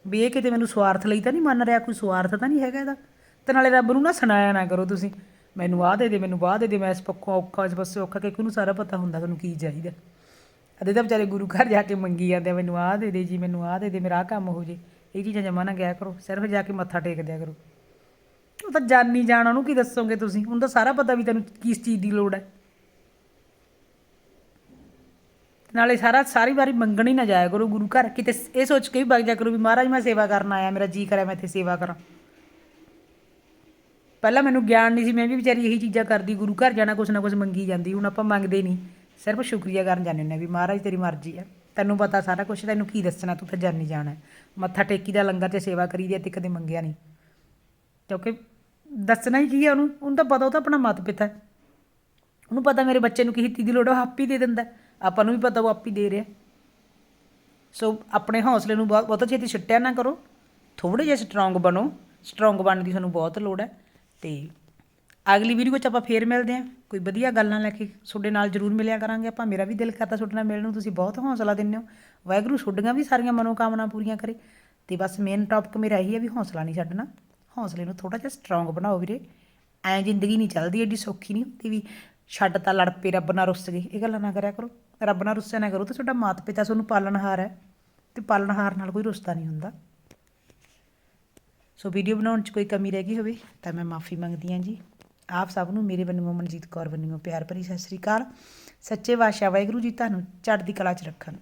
ਵੀ ਇਹ ਕਿਤੇ ਮੈਨੂੰ ਸਵਾਰਥ ਲਈ ਤਾਂ ਨਹੀਂ ਮੰਨ ਰਿਹਾ ਕੋਈ ਸਵਾਰਥ ਤਾਂ ਨਹੀਂ ਹੈਗਾ ਇਹਦਾ। ਤੇ ਨਾਲੇ ਰੱਬ ਨੂੰ ਨਾ ਸੁਣਾਇਆ ਨਾ ਕਰੋ ਤੁਸੀਂ। ਮੈਨੂੰ ਆਹ ਦੇ ਦੇ ਮੈਨੂੰ ਬਾਹ ਦੇ ਦੇ ਮੈਂ ਇਸ ਪੱਖੋਂ ਔਖਾ ਇਸ ਪਾਸੇ ਔਖਾ ਕਿ ਉਹਨੂੰ ਸਾਰਾ ਪਤਾ ਹੁੰਦਾ ਤੁਹਾਨੂੰ ਕੀ ਚਾਹੀਦਾ। ਅਦੇ ਤਾਂ ਵਿਚਾਰੇ ਗੁਰੂ ਘਰ ਜਾ ਕੇ ਮੰਗੀ ਜਾਂਦੇ ਆ, ਮੈਨੂੰ ਆਹ ਦੇ ਦੇ ਜੀ ਮੈਨੂੰ ਆਹ ਦੇ ਦੇ ਮੇਰਾ ਆਹ ਕੰਮ ਹੋ ਜੇ। ਇਹ ਚੀਜ਼ਾਂ ਜਮਾ ਨਾ ਗਿਆ ਕਰੋ, ਸਿਰਫ ਜਾ ਕੇ ਮੱਥਾ ਟੇਕ ਦਿਆ ਕਰੋ। ਉਹ ਤਾਂ ਜਾਣੀ ਜਾਣ ਉਹਨੂੰ ਕੀ ਦੱਸੋਗੇ ਤੁਸੀਂ? ਉਹਨੂੰ ਤਾਂ ਸਾਰਾ ਪਤਾ ਵੀ ਤੈਨੂੰ ਕਿਸ ਚੀਜ਼ ਦੀ ਲੋੜ ਹੈ। ਨਾਲੇ ਸਾਰਾ, ਸਾਰੀ ਵਾਰੀ ਮੰਗਣ ਹੀ ਨਾ ਜਾਇਆ ਕਰੋ ਗੁਰੂ ਘਰ। ਕਿਤੇ ਇਹ ਸੋਚ ਕੇ ਵੀ ਵਗ ਜਾ ਕਰੋ ਵੀ ਮਹਾਰਾਜ ਮੈਂ ਸੇਵਾ ਕਰਨ ਆਇਆ, ਮੇਰਾ ਜੀ ਕਰਿਆ, ਮੈਂ ਇੱਥੇ ਸੇਵਾ ਕਰਾਂ। ਪਹਿਲਾਂ ਮੈਨੂੰ ਗਿਆਨ ਨਹੀਂ ਸੀ, ਮੈਂ ਵੀ ਵਿਚਾਰੀ ਇਹੀ ਚੀਜ਼ਾਂ ਕਰਦੀ, ਗੁਰੂ ਘਰ ਜਾਣਾ ਕੁਛ ਨਾ ਕੁਛ ਮੰਗੀ ਜਾਂਦੀ, ਹੁਣ ਆਪਾਂ ਮੰਗਦੇ ਨਹੀਂ। ਸਿਰਫ ਸ਼ੁਕਰੀਆ ਕਰਨ ਜਾਂਦੇ ਹੁੰਦੇ ਹਾਂ ਵੀ ਮਹਾਰਾਜ ਤੇਰੀ ਮਰਜ਼ੀ ਆ। ਤੈਨੂੰ ਪਤਾ ਸਾਰਾ ਕੁਝ ਤੈਨੂੰ ਕੀ ਦੱਸਣਾ ਤੂੰ ਤਾਂ ਜਾਣੀ ਜਾਣਾ ਮੱਥਾ ਟੇਕੀ ਦਾ ਲੰਗਰ 'ਚ ਸੇਵਾ ਕਰੀ ਦੀ ਹੈ ਤੇ ਕਦੇ ਮੰਗਿਆ ਨਹੀਂ। ਕਿਉਂਕਿ ਦੱਸਣਾ ਹੀ ਕੀ ਹੈ ਉਹਨੂੰ? ਉਹਨੂੰ ਤਾਂ ਪਤਾ ਉਹ ਤਾਂ ਆਪਣਾ ਮਤ ਪਿਤਾ ਹੈ। ਉਹਨੂੰ ਪਤਾ ਮੇਰੇ ਬੱਚੇ ਨੂੰ ਕੀ ਹਿੱਤੀ ਦੀ ਲੋੜ ਹੈ, ਉਹ ਆਪ ਹੀ ਦੇ ਦਿੰਦਾ ਆਪਾਂ ਨੂੰ ਵੀ ਪਤਾ ਉਹ ਆਪ ਹੀ ਦੇ ਰਿਹਾ ਸੋ ਆਪਣੇ ਹੌਸਲੇ ਨੂੰ ਬਹੁਤ ਬਹੁਤਾ ਛੇਤੀ ਛੱਟਿਆ ਨਾ ਕਰੋ। ਥੋੜੇ ਜਿਹਾ ਸਟਰੋਂਗ ਬਣੋ। ਸਟਰੋਂਗ ਬਣਨ ਦੀ ਤੁਹਾਨੂੰ ਬਹੁਤ ਲੋੜ ਹੈ। ਤੇ ਅਗਲੀ ਵੀਡੀਓ 'ਚ ਆਪਾਂ ਫੇਰ ਮਿਲਦੇ ਹਾਂ। ਕੋਈ ਵਧੀਆ ਗੱਲਾਂ ਲੈ ਕੇ ਤੁਹਾਡੇ ਨਾਲ ਜ਼ਰੂਰ ਮਿਲਿਆ ਕਰਾਂਗੇ ਆਪਾਂ। ਮੇਰਾ ਵੀ ਦਿਲ ਕਰਦਾ ਤੁਹਾਡੇ ਨਾਲ ਮਿਲਣ ਨੂੰ। ਤੁਸੀਂ ਬਹੁਤ ਹੌਸਲਾ ਦਿੰਦੇ ਹੋ। ਵਾਹਿਗੁਰੂ ਤੁਹਾਡੀਆਂ ਵੀ ਸਾਰੀਆਂ ਮਨੋਕਾਮਨਾ ਪੂਰੀਆਂ ਕਰੇ। ਤੇ ਬਸ ਮੇਨ ਟੌਪਿਕ ਮੇਰਾ ਇਹੀ ਹੈ ਵੀ ਹੌਸਲਾ ਨਹੀਂ ਛੱਡਣਾ। ਹੌਸਲੇ ਨੂੰ ਥੋੜਾ ਜਿਹਾ ਸਟਰੋਂਗ ਬਣਾਓ ਵੀਰੇ। ਐ ਜ਼ਿੰਦਗੀ ਨਹੀਂ ਚੱਲਦੀ, ਏਡੀ ਸੌਖੀ ਨਹੀਂ ਹੁੰਦੀ ਵੀ ਛੱਡ ਤਾਂ ਲੜ ਪਏ, ਰੱਬ ਨਾਲ ਰੁੱਸ ਗਏ ਇਹ ਗੱਲਾਂ ਨਾ ਕਰਿਆ ਕਰੋ। ਰੱਬ ਨਾਲ ਰੁੱਸਿਆ ਨਾ ਕਰੋ ਤੇ ਤੁਹਾਡਾ ਮਾਤਾ ਪਿਤਾ ਤੁਹਾਨੂੰ ਪਾਲਣਹਾਰ ਹੈ। ਤੇ ਪਾਲਣਹਾਰ ਨਾਲ ਕੋਈ ਰੁੱਸਦਾ ਨਹੀਂ ਹੁੰਦਾ। ਸੋ ਵੀਡੀਓ ਬਣਾਉਣ 'ਚ ਕੋਈ ਕਮੀ ਰਹਿ ਗਈ ਹੋਵੇ ਤਾਂ ਮੈਂ ਮਾਫੀ ਮੰਗਦੀ ਹਾਂ ਜੀ। ਆਪ ਸਭ ਨੂੰ ਮੇਰੇ ਵੱਲੋਂ ਮਨਜੀਤ ਕੌਰ ਵੱਲੋਂ ਪਿਆਰ ਭਰੀ ਸਤਿ ਸ੍ਰੀ ਅਕਾਲ। ਸੱਚੇ ਬਾਦਸ਼ਾਹ ਵਾਹਿਗੁਰੂ ਜੀ ਤੁਹਾਨੂੰ ਚੜ੍ਹਦੀ ਕਲਾ 'ਚ ਰੱਖਣ।